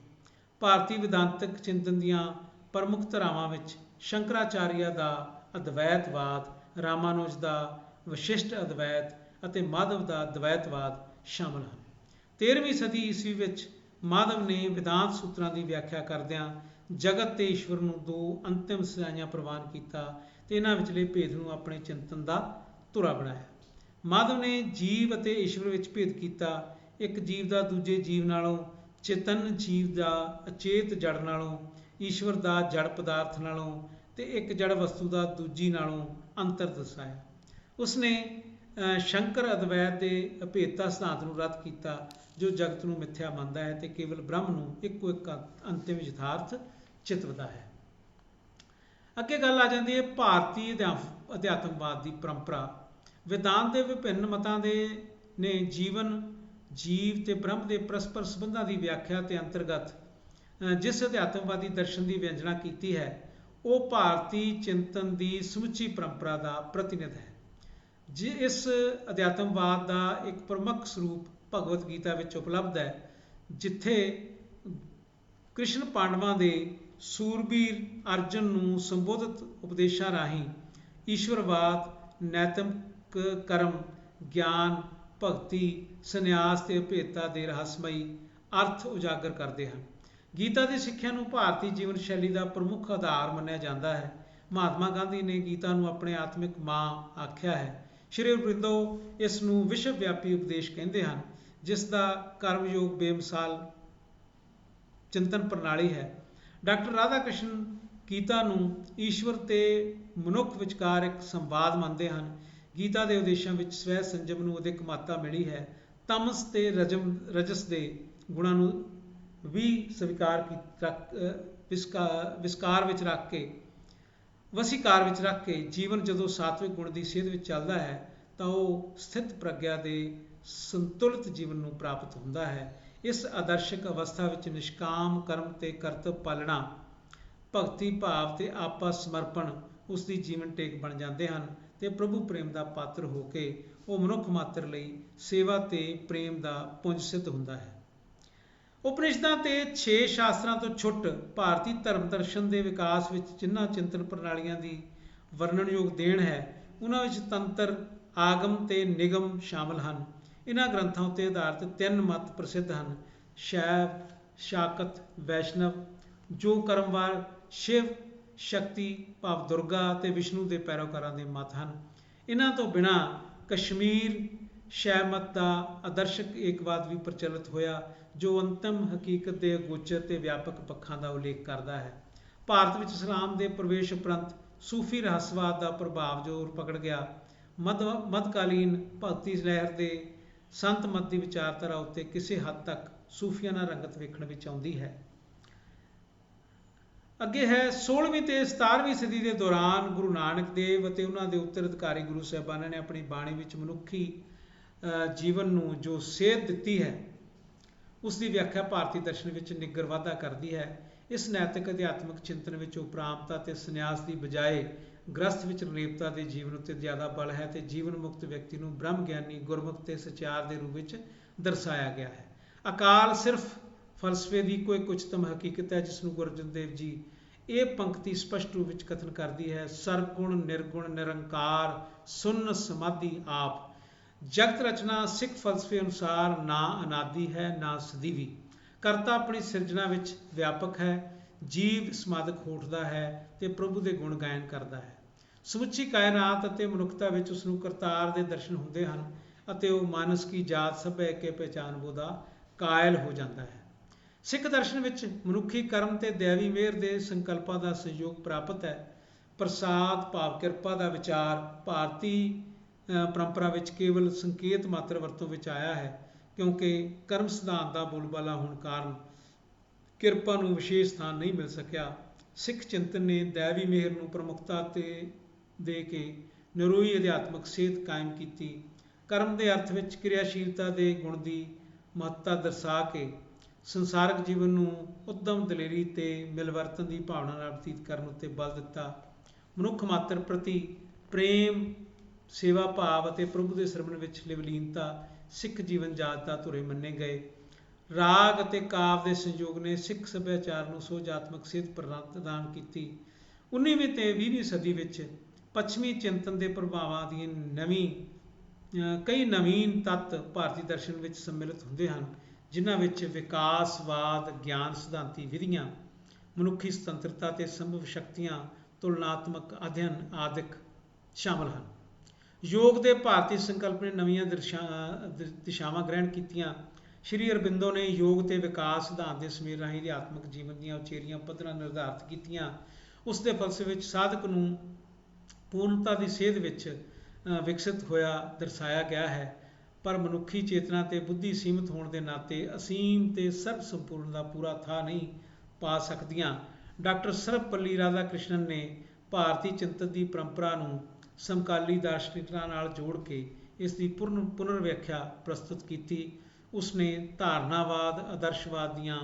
ਭਾਰਤੀ ਵਿਦਾਂਤਕ ਚਿੰਤਨ ਦੀਆਂ ਪ੍ਰਮੁੱਖ ਧਰਾਵਾਂ ਵਿੱਚ ਸ਼ੰਕਰਾਚਾਰੀਆ ਦਾ ਅਦਵੈਤਵਾਦ, ਰਾਮਾਨੁਜ ਦਾ ਵਿਸ਼ਿਸ਼ਟ ਅਦਵੈਤ ਅਤੇ ਮਾਧਵ ਦਾ ਦਵੈਤਵਾਦ ਸ਼ਾਮਲ ਹਨ। 13ਵੀਂ ਸਦੀ ਈਸਵੀ ਵਿੱਚ ਮਾਧਵ ਨੇ ਵਿਦਾਂਤ ਸੂਤਰਾਂ ਦੀ ਵਿਆਖਿਆ ਕਰਦਿਆਂ ਜਗਤ ਤੇ ਈਸ਼ਵਰ ਨੂੰ ਦੋ ਅੰਤਿਮ ਸਜ਼ਾਈਆਂ ਪ੍ਰਵਾਨ ਕੀਤਾ ਤੇ ਇਹਨਾਂ ਵਿਚਲੇ ਭੇਦ ਨੂੰ ਆਪਣੇ ਚਿੰਤਨ ਦਾ ਧੁਰਾ ਬਣਾਇਆ। ਮਾਧਵ ਨੇ ਜੀਵ ਅਤੇ ਈਸ਼ਵਰ ਵਿੱਚ ਭੇਦ ਕੀਤਾ, ਇੱਕ ਜੀਵ ਦਾ ਦੂਜੇ ਜੀਵ ਨਾਲੋਂ ਚੇਤਨ, ਜੀਵ ਦਾ ਅਚੇਤ ਜੜ ਨਾਲੋਂ ਈਸ਼ਵਰ ਦਾ ਜੜ ਪਦਾਰਥ ਨਾਲੋਂ ਤੇ ਇੱਕ ਜੜ ਵਸਤੂ ਦਾ ਦੂਜੀ ਨਾਲੋਂ ਅੰਤਰ ਦਰਸਾਇਆ ਉਸਨੇ ਸ਼ੰਕਰ ਅਦਵੈਤ ਦੇ ਅਭੇਦਤਾ ਸਿਧਾਂਤ ਨੂੰ ਰੱਦ ਕੀਤਾ, ਜੋ ਜਗਤ ਨੂੰ ਮਿੱਥਿਆ ਮੰਨਦਾ ਹੈ ਤੇ ਕੇਵਲ ਬ੍ਰਹਮ ਨੂੰ ਇੱਕੋ ਇੱਕ ਅੰਤਿਮ ਯਥਾਰਥ ਚਿਤਵਦਾ ਹੈ। ਅੱਗੇ ਗੱਲ ਆ ਜਾਂਦੀ ਹੈ ਭਾਰਤੀ ਅਧਿਆਤਮਵਾਦ ਦੀ ਪਰੰਪਰਾ। ਵਿਦਾਂਤ ਦੇ ਵਿਭਿੰਨ ਮਤਾਂ ਦੇ, ਨੇ ਜੀਵਨ, ਜੀਵ ਤੇ ਬ੍ਰਹਮ ਦੇ ਪਰਸਪਰ ਸੰਬੰਧਾਂ ਦੀ ਵਿਆਖਿਆ ਤੇ ਅੰਤਰਗਤ ਜਿਸ ਅਧਿਆਤਮਵਾਦੀ ਦਰਸ਼ਨ ਦੀ ਵਿਅੰਜਨਾ ਕੀਤੀ ਹੈ, ਉਹ ਭਾਰਤੀ ਚਿੰਤਨ ਦੀ ਸਮੁੱਚੀ ਪਰੰਪਰਾ ਦਾ ਪ੍ਰਤੀਨਿਧ ਹੈ। ਜੇ ਇਸ ਅਧਿਆਤਮਵਾਦ ਦਾ ਇੱਕ ਪ੍ਰਮੁੱਖ ਸਰੂਪ ਭਗਵਤ ਗੀਤਾ ਵਿੱਚ ਉਪਲਬਧ ਹੈ, ਜਿੱਥੇ ਕ੍ਰਿਸ਼ਨ ਪਾਂਡਵਾਂ ਦੇ ਸੂਰਬੀਰ ਅਰਜਨ ਨੂੰ ਸੰਬੋਧਿਤ ਉਪਦੇਸ਼ਾਂ ਰਾਹੀਂ ਈਸ਼ਵਰਵਾਦ ਨੈਤਮਕ ਕਰਮ, ਗਿਆਨ, ਭਗਤੀ, ਸੰਨਿਆਸ ਤੇ ਅਭੇਦਤਾ ਦੇ ਰਹੱਸਮਈ ਅਰਥ ਉਜਾਗਰ ਕਰਦੇ ਹਨ। ਗੀਤਾ ਦੀ ਸਿੱਖਿਆ ਨੂੰ ਭਾਰਤੀ ਜੀਵਨ ਸ਼ੈਲੀ ਦਾ ਪ੍ਰਮੁੱਖ ਆਧਾਰ ਮੰਨਿਆ ਜਾਂਦਾ ਹੈ। ਮਹਾਤਮਾ ਗਾਂਧੀ ਨੇ ਗੀਤਾ ਨੂੰ ਆਪਣੇ ਆਤਮਿਕ ਮਾਂ ਆਖਿਆ ਹੈ। ਸ਼੍ਰੀ ਅਰਬਿੰਦੋ ਇਸ ਨੂੰ ਵਿਸ਼ਵ ਵਿਆਪੀ ਉਪਦੇਸ਼ ਕਹਿੰਦੇ ਹਨ, ਜਿਸ ਦਾ ਕਰਮਯੋਗ ਬੇਮਿਸਾਲ ਚਿੰਤਨ ਪ੍ਰਣਾਲੀ ਹੈ। ਡਾਕਟਰ ਰਾਧਾ ਕ੍ਰਿਸ਼ਨ ਗੀਤਾ ਨੂੰ ਈਸ਼ਵਰ ਤੇ ਮਨੁੱਖ ਵਿਚਕਾਰ ਇੱਕ ਸੰਵਾਦ ਮੰਨਦੇ ਹਨ। ਗੀਤਾ ਦੇ ਉਦੇਸ਼ਾਂ ਵਿੱਚ ਸਵੈ ਸੰਜਮ ਨੂੰ ਅਧਿਕ ਮਾਤਾ ਮਿਲੀ ਹੈ। ਤਮਸ ਤੇ ਰਜਮ ਰਜਸ ਦੇ ਗੁਣਾਂ ਨੂੰ ਵੀ ਸਵੀਕਾਰ ਵਿਸਕਾਰ ਵਿੱਚ ਰੱਖ ਕੇ, ਵਸੀਕਾਰ ਵਿੱਚ ਰੱਖ ਕੇ ਜੀਵਨ ਜਦੋਂ ਸਾਤਵਿਕ ਗੁਣ ਦੀ ਸੇਧ ਵਿੱਚ ਚੱਲਦਾ ਹੈ, ਤਾਂ ਉਹ ਸਥਿਤ ਪ੍ਰਗਿਆ ਦੇ ਸੰਤੁਲਿਤ ਜੀਵਨ ਨੂੰ ਪ੍ਰਾਪਤ ਹੁੰਦਾ ਹੈ। ਇਸ ਆਦਰਸ਼ਕ ਅਵਸਥਾ ਵਿੱਚ ਨਿਸ਼ਕਾਮ ਕਰਮ ਤੇ ਕਰਤਵ ਪਾਲਣਾ, ਭਗਤੀ ਭਾਵ ਤੇ ਆਪਾ ਸਮਰਪਣ ਉਸ ਦੀ ਜੀਵਨ ਟੇਕ ਬਣ ਜਾਂਦੇ ਹਨ ਤੇ ਪ੍ਰਭੂ ਪ੍ਰੇਮ ਦਾ ਪਾਤਰ ਹੋ ਕੇ ਉਹ ਮਨੁੱਖ ਮਾਤਰ ਲਈ ਸੇਵਾ ਤੇ ਪ੍ਰੇਮ ਦਾ ਪੁੰਜ ਸਿੱਧ ਹੁੰਦਾ ਹੈ। ਉਪਨਿਸ਼ਦਾਂ ਤੇ 6 ਸ਼ਾਸਤਰਾਂ ਤੋਂ ਛੁੱਟ ਭਾਰਤੀ ਧਰਮ ਦਰਸ਼ਨ ਦੇ ਵਿਕਾਸ ਵਿੱਚ ਜਿਨ੍ਹਾਂ ਚਿੰਤਨ ਪ੍ਰਣਾਲੀਆਂ ਦੀ ਵਰਣਨਯੋਗ ਦੇਣ ਹੈ, ਉਹਨਾਂ ਵਿੱਚ ਤੰਤਰ, ਆਗਮ ਤੇ ਨਿਗਮ ਸ਼ਾਮਲ ਹਨ। ਇਹਨਾਂ ਗ੍ਰੰਥਾਂ ਉੱਤੇ ਆਧਾਰਿਤ ਤਿੰਨ ਮਤ ਪ੍ਰਸਿੱਧ ਹਨ। ਸ਼ੈਵ, ਸ਼ਾਕਤ, ਵੈਸ਼ਨਵ, ਜੋ ਕਰਮਵਾਰ ਸ਼ਿਵ, ਸ਼ਕਤੀ, ਭਾਵ ਦੁਰਗਾ ਤੇ ਵਿਸ਼ਨੂੰ ਦੇ ਪੈਰੋਕਾਰਾਂ ਦੇ ਮਤ ਹਨ। ਇਹਨਾਂ ਤੋਂ ਬਿਨਾ ਕਸ਼ਮੀਰ ਸ਼ੈਮਤ ਦਾ ਆਦਰਸ਼ਕ ਏਕਵਾਦ ਵੀ ਪ੍ਰਚਲਿਤ ਹੋਇਆ। ਜੋ ਅੰਤਮ ਹਕੀਕਤ ਦੇ ਅਗੋਚਰ ਤੇ ਵਿਆਪਕ ਪੱਖਾਂ ਦਾ ਉਲੇਖ ਕਰਦਾ ਹੈ। ਭਾਰਤ ਵਿੱਚ ਇਸਲਾਮ ਦੇ ਪ੍ਰਵੇਸ਼ ਉਪਰੰਤ ਸੂਫੀ ਰਹੱਸਵਾਦ ਦਾ ਪ੍ਰਭਾਵ ਜ਼ੋਰ ਪਕੜ ਗਿਆ। ਮੱਧ, ਮੱਧਕਾਲੀਨ ਭਗਤੀ ਲਹਿਰ ਦੇ ਸੰਤ ਮਤ ਦੀ ਵਿਚਾਰਧਾਰਾ ਉੱਤੇ ਕਿਸੇ ਹੱਦ ਤੱਕ ਸੂਫ਼ੀਆਂ ਨਾਲ ਰੰਗਤ ਵੇਖਣ ਵਿੱਚ ਆਉਂਦੀ ਹੈ। ਅੱਗੇ ਹੈ 16ਵੀਂ ਤੇ 17ਵੀਂ ਸਦੀ ਦੇ ਦੌਰਾਨ ਗੁਰੂ ਨਾਨਕ ਦੇਵ ਅਤੇ ਉਹਨਾਂ ਦੇ ਉੱਤਰਾਧਿਕਾਰੀ ਗੁਰੂ ਸਾਹਿਬਾਨਾਂ ਨੇ ਆਪਣੀ ਬਾਣੀ ਵਿੱਚ ਮਨੁੱਖੀ ਜੀਵਨ ਨੂੰ ਜੋ ਸੇਧ ਦਿੱਤੀ ਹੈ ਉਸ ਦੀ ਵਿਆਖਿਆ ਭਾਰਤੀ ਦਰਸ਼ਨ ਵਿੱਚ ਨਿੱਗਰ ਵਾਧਾ ਕਰਦੀ ਹੈ। ਇਸ ਨੈਤਿਕ ਅਧਿਆਤਮਿਕ ਚਿੰਤਨ ਵਿੱਚ ਉਪਰਾਮਤਾ ਤੇ ਸੰਨਿਆਸ ਦੀ ਬਜਾਏ ਗ੍ਰਸਥ ਵਿੱਚ ਨਿਰਲੇਪਤਾ ਦੇ ਜੀਵਨ ਉੱਤੇ ਜ਼ਿਆਦਾ ਬਲ ਹੈ ਤੇ ਜੀਵਨ ਮੁਕਤ ਵਿਅਕਤੀ ਨੂੰ ਬ੍ਰਹਮ ਗਿਆਨੀ ਗੁਰਮੁਖ ਤੇ ਸਚਿਆਰ ਦੇ ਰੂਪ ਵਿੱਚ ਦਰਸਾਇਆ ਗਿਆ ਹੈ। ਅਕਾਲ ਸਿਰਫ ਫਲਸਫੇ ਦੀ ਕੋਈ ਕੁਚਤਮ ਹਕੀਕਤ ਹੈ ਜਿਸ ਨੂੰ ਗੁਰੂ ਅਰਜਨ ਦੇਵ ਜੀ ਇਹ ਪੰਕਤੀ ਸਪਸ਼ਟ ਰੂਪ ਵਿੱਚ ਕਥਨ ਕਰਦੀ ਹੈ। ਸਰਗੁਣ, ਨਿਰਗੁਣ, ਨਿਰੰਕਾਰ, ਸੁਨ, ਸਮਾਧੀ ਆਪ। ਜਗਤ ਰਚਨਾ ਸਿੱਖ ਫਲਸਫੇ ਅਨੁਸਾਰ ਨਾ ਅਨਾਦੀ ਹੈ, ਨਾ ਸਦੀਵੀ। ਕਰਤਾ ਆਪਣੀ ਸਿਰਜਣਾ ਵਿੱਚ ਵਿਆਪਕ ਹੈ, ਜੀਵ ਸਮਾਦਕ ਹੋਠਦਾ ਹੈ ਤੇ ਪ੍ਰਭੂ ਦੇ ਗੁਣ ਗਾਇਨ ਕਰਦਾ ਹੈ। ਸਮੁੱਚੀ ਕਾਇਨਾਤ ਅਤੇ ਮਨੁੱਖਤਾ ਵਿੱਚ ਉਸ ਨੂੰ ਕਰਤਾਰ ਦੇ ਦਰਸ਼ਨ ਹੁੰਦੇ ਹਨ ਅਤੇ ਉਹ ਮਾਨਸ ਕੀ ਜਾਤ ਸਭੈ ਕੇ ਪਹਿਚਾਨ ਬੋਦਾ ਕਾਇਲ ਹੋ ਜਾਂਦਾ ਹੈ। ਸਿੱਖ ਦਰਸ਼ਨ ਵਿੱਚ ਮਨੁੱਖੀ ਕਰਮ ਤੇ ਦੇਵੀ ਮਿਹਰ ਦੇ ਸੰਕਲਪਾਂ ਦਾ ਸਹਿਯੋਗ ਪ੍ਰਾਪਤ ਹੈ। ਪ੍ਰਸਾਦ, ਭਾਵ ਕਿਰਪਾ ਦਾ ਵਿਚਾਰ, ਭਾਰਤੀ ਪਰੰਪਰਾ ਵਿੱਚ ਕੇਵਲ ਸੰਕੇਤ ਮਾਤਰ ਵਰਤੋਂ ਵਿੱਚ ਆਇਆ ਹੈ, ਕਿਉਂਕਿ ਕਰਮ ਸਿਧਾਂਤ ਦਾ ਬੋਲਬਾਲਾ ਹੋਣ ਕਾਰਨ ਕਿਰਪਾ ਨੂੰ ਵਿਸ਼ੇਸ਼ ਸਥਾਨ ਨਹੀਂ ਮਿਲ ਸਕਿਆ। ਸਿੱਖ ਚਿੰਤਨ ਨੇ ਦੇਵੀ ਮਿਹਰ ਨੂੰ ਪ੍ਰਮੁਖਤਾ ਤੇ ਦੇ ਕੇ ਨਿਰੋਈ ਅਧਿਆਤਮਕ ਸਿਹਤ ਕਾਇਮ ਕੀਤੀ। ਕਰਮ ਦੇ ਅਰਥ ਵਿੱਚ ਕਿਰਿਆਸ਼ੀਲਤਾ ਦੇ ਗੁਣ ਦੀ ਮਹੱਤਤਾ ਦਰਸਾ ਕੇ ਸੰਸਾਰਕ ਜੀਵਨ ਨੂੰ ਉਦਮ ਦਲੇਰੀ ਤੇ ਮਿਲਵਰਤਨ ਦੀ ਭਾਵਨਾ ਨਾਲ ਬਤੀਤ ਕਰਨ ਉੱਤੇ ਬਲ ਦਿੱਤਾ। ਮਨੁੱਖ ਮਾਤਰ ਪ੍ਰਤੀ ਪ੍ਰੇਮ ਸੇਵਾ ਭਾਵ ਅਤੇ ਪ੍ਰਭੂ ਦੇ ਸਰਵਣ ਵਿੱਚ ਲਿਵਲੀਨਤਾ, ਸਿੱਖ ਜੀਵਨ ਜਾਤ ਦਾ ਧੁਰੇ ਮੰਨੇ ਗਏ। ਰਾਗ ਅਤੇ ਕਾਵ ਦੇ ਸੰਯੋਗ ਨੇ ਸਿੱਖ ਸੱਭਿਆਚਾਰ ਨੂੰ ਸੋਜਾਤਮਕ ਸਿੱਧ ਪ੍ਰਦਾਨ ਕੀਤੀ। 19ਵੀਂ ਤੇ 20ਵੀਂ ਸਦੀ ਵਿੱਚ ਪੱਛਮੀ ਚਿੰਤਨ ਦੇ ਪ੍ਰਭਾਵਾਂ ਦੀ ਨਵੀਂ ਕਈ ਨਵੀਨ ਤੱਤ ਭਾਰਤੀ ਦਰਸ਼ਨ ਵਿੱਚ ਸੰਮਿਲਿਤ ਹੁੰਦੇ ਹਨ, ਜਿਨ੍ਹਾਂ ਵਿੱਚ ਵਿਕਾਸਵਾਦ, ਗਿਆਨ ਸਿਧਾਂਤੀ ਵਿਧੀਆਂ, ਮਨੁੱਖੀ ਸੁਤੰਤਰਤਾ ਤੇ ਸੰਭਵ ਸ਼ਕਤੀਆਂ, ਤੁਲਨਾਤਮਕ ਅਧਿਐਨ ਆਦਿਕ ਸ਼ਾਮਲ ਹਨ। ਯੋਗ ਦੇ ਭਾਰਤੀ ਸੰਕਲਪ ਨੇ ਨਵੀਆਂ ਦਿਸ਼ਾਵਾਂ ਗ੍ਰਹਿਣ ਕੀਤੀਆਂ। ਸ਼੍ਰੀ ਅਰਬਿੰਦੋ ਨੇ ਯੋਗ ਤੇ ਵਿਕਾਸ ਸਿਧਾਂਤ ਦੇ ਸਮੇਰ ਰਾਹੀਂ ਅਧਿਆਤਮਿਕ ਜੀਵਨ ਦੀਆਂ ਉਚੇਰੀਆਂ ਪੱਧਰਾਂ ਨਿਰਧਾਰਤ ਕੀਤੀਆਂ। ਉਸ ਦੇ ਫਲਸਫੇ ਵਿੱਚ ਸਾਧਕ ਨੂੰ ਪੂਰਨਤਾ ਦੀ ਸੇਧ ਵਿੱਚ ਵਿਕਸਿਤ ਹੋਇਆ ਦਰਸਾਇਆ ਗਿਆ ਹੈ। ਪਰ ਮਨੁੱਖੀ ਚੇਤਨਾ ਤੇ ਬੁੱਧੀ ਸੀਮਤ ਹੋਣ ਦੇ ਨਾਤੇ ਅਸੀਮ ਤੇ ਸਰਬ ਸੰਪੂਰਨ ਦਾ ਪੂਰਾ ਥਾ ਨਹੀਂ ਪਾ ਸਕਦੀਆਂ। ਡਾਕਟਰ ਸਰਬਪੱਲੀ ਰਾਧਾ ਕ੍ਰਿਸ਼ਨਨ ਨੇ ਭਾਰਤੀ ਚਿੰਤਨ ਦੀ ਪਰੰਪਰਾ ਨੂੰ ਸਮਕਾਲੀ ਦਾਰਸ਼ਨਿਕਾਂ ਨਾਲ ਜੋੜ ਕੇ ਇਸ ਦੀ ਪੁਨਰ ਪੁਨਰ ਵਿਆਖਿਆ ਪ੍ਰਸਤੁਤ ਕੀਤੀ। ਉਸਨੇ ਧਾਰਨਾਵਾਦ, ਆਦਰਸ਼ਵਾਦ ਦੀਆਂ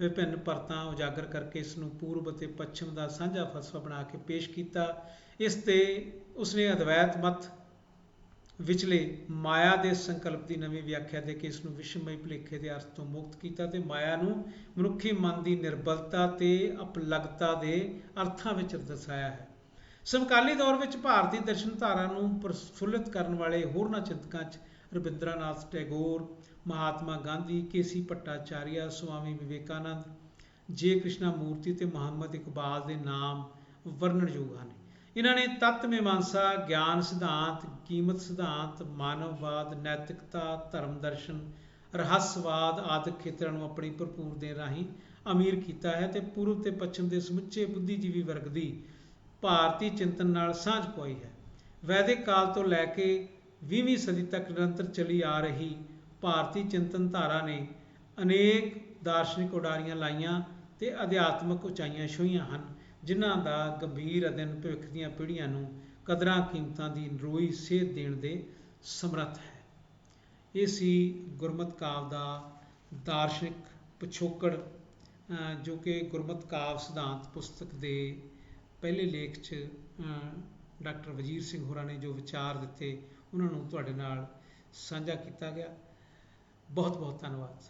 ਵਿਭਿੰਨ ਪਰਤਾਂ ਉਜਾਗਰ ਕਰਕੇ ਇਸ ਨੂੰ ਪੂਰਬ ਅਤੇ ਪੱਛਮ ਦਾ ਸਾਂਝਾ ਫਲਸਫਾ ਬਣਾ ਕੇ ਪੇਸ਼ ਕੀਤਾ। ਇਸ ਤੇ ਉਸਨੇ ਅਦਵੈਤ ਮਤ ਵਿਚਲੇ ਮਾਇਆ ਦੇ ਸੰਕਲਪ ਦੀ ਨਵੀਂ ਵਿਆਖਿਆ ਦੇ ਕੇ ਇਸ ਨੂੰ ਵਿਸ਼ਵਮਈ ਭਲੇਖੇ ਦੇ ਅਰਥ ਤੋਂ ਮੁਕਤ ਕੀਤਾ ਤੇ ਮਾਇਆ ਨੂੰ ਮਨੁੱਖੀ ਮਨ ਦੀ ਨਿਰਬਲਤਾ ਤੇ ਅਪਲਗਤਾ ਦੇ ਅਰਥਾਂ ਵਿੱਚ ਦਰਸਾਇਆ ਹੈ। ਸਮਕਾਲੀ ਦੌਰ ਵਿੱਚ ਭਾਰਤੀ ਦਰਸ਼ਨ ਧਾਰਾ ਨੂੰ ਪ੍ਰਫੁੱਲਿਤ ਕਰਨ ਵਾਲੇ ਹੋਰਨਾਂ ਚਿੰਤਕਾਂ 'ਚ Rabindranath Tagore, Mahatma Gandhi K C Bhattacharya Swami Vivekananda, J Krishna ਮੂਰਤੀ ਤੇ ਮੁਹੰਮਦ ਇਕਬਾਲ ਦੇ ਨਾਮ ਵਰਣਨਯੋਗ ਹਨ। ਇਹਨਾਂ ਨੇ ਤਤ ਮੀਮਾਂਸਾ, ਗਿਆਨ ਸਿਧਾਂਤ, ਕੀਮਤ ਸਿਧਾਂਤ, ਮਾਨਵਵਾਦ, ਨੈਤਿਕਤਾ, ਧਰਮ ਦਰਸ਼ਨ, ਰਹੱਸਵਾਦ ਆਦਿਕ ਖੇਤਰਾਂ ਨੂੰ ਆਪਣੀ ਭਰਪੂਰ ਦੇਣ ਰਾਹੀਂ ਅਮੀਰ ਕੀਤਾ ਹੈ ਤੇ ਪੂਰਬ ਤੇ ਪੱਛਮ ਦੇ ਸਮੁੱਚੇ ਬੁੱਧੀਜੀਵੀ ਵਰਗ ਦੀ ਭਾਰਤੀ ਚਿੰਤਨ ਨਾਲ ਸਾਂਝ ਪਾਈ ਹੈ। ਵੈਦਿਕ ਕਾਲ ਤੋਂ ਲੈ ਕੇ 20ਵੀਂ ਸਦੀ ਤੱਕ ਨਿਰੰਤਰ ਚੱਲੀ ਆ ਰਹੀ ਭਾਰਤੀ ਚਿੰਤਨ ਧਾਰਾ ਨੇ ਅਨੇਕ ਦਾਰਸ਼ਨਿਕ ਉਡਾਰੀਆਂ ਲਾਈਆਂ ਤੇ ਅਧਿਆਤਮਕ ਉਚਾਈਆਂ ਛੂਹੀਆਂ ਹਨ, ਜਿਨ੍ਹਾਂ ਦਾ ਗੰਭੀਰ ਅਧਿਨ ਭਵਿੱਖ ਦੀਆਂ ਪੀੜ੍ਹੀਆਂ ਨੂੰ ਕਦਰਾਂ ਕੀਮਤਾਂ ਦੀ ਨਰੋਈ ਸੇਧ ਦੇਣ ਦੇ ਸਮਰੱਥ ਹੈ। ਇਹ ਸੀ ਗੁਰਮਤ ਕਾਵ ਦਾ ਦਾਰਸ਼ਨਿਕ ਪਿਛੋਕੜ ਜੋ ਕਿ ਗੁਰਮਤ ਕਾਵ ਸਿਧਾਂਤ ਪੁਸਤਕ ਦੇ ਪਹਿਲੇ ਲੇਖ 'ਚ ਡਾਕਟਰ ਵਜੀਰ ਸਿੰਘ ਹੋਰਾਂ ਨੇ ਜੋ ਵਿਚਾਰ ਦਿੱਤੇ, ਉਹਨਾਂ ਨੂੰ ਤੁਹਾਡੇ ਨਾਲ ਸਾਂਝਾ ਕੀਤਾ ਗਿਆ। ਬਹੁਤ ਬਹੁਤ ਧੰਨਵਾਦ।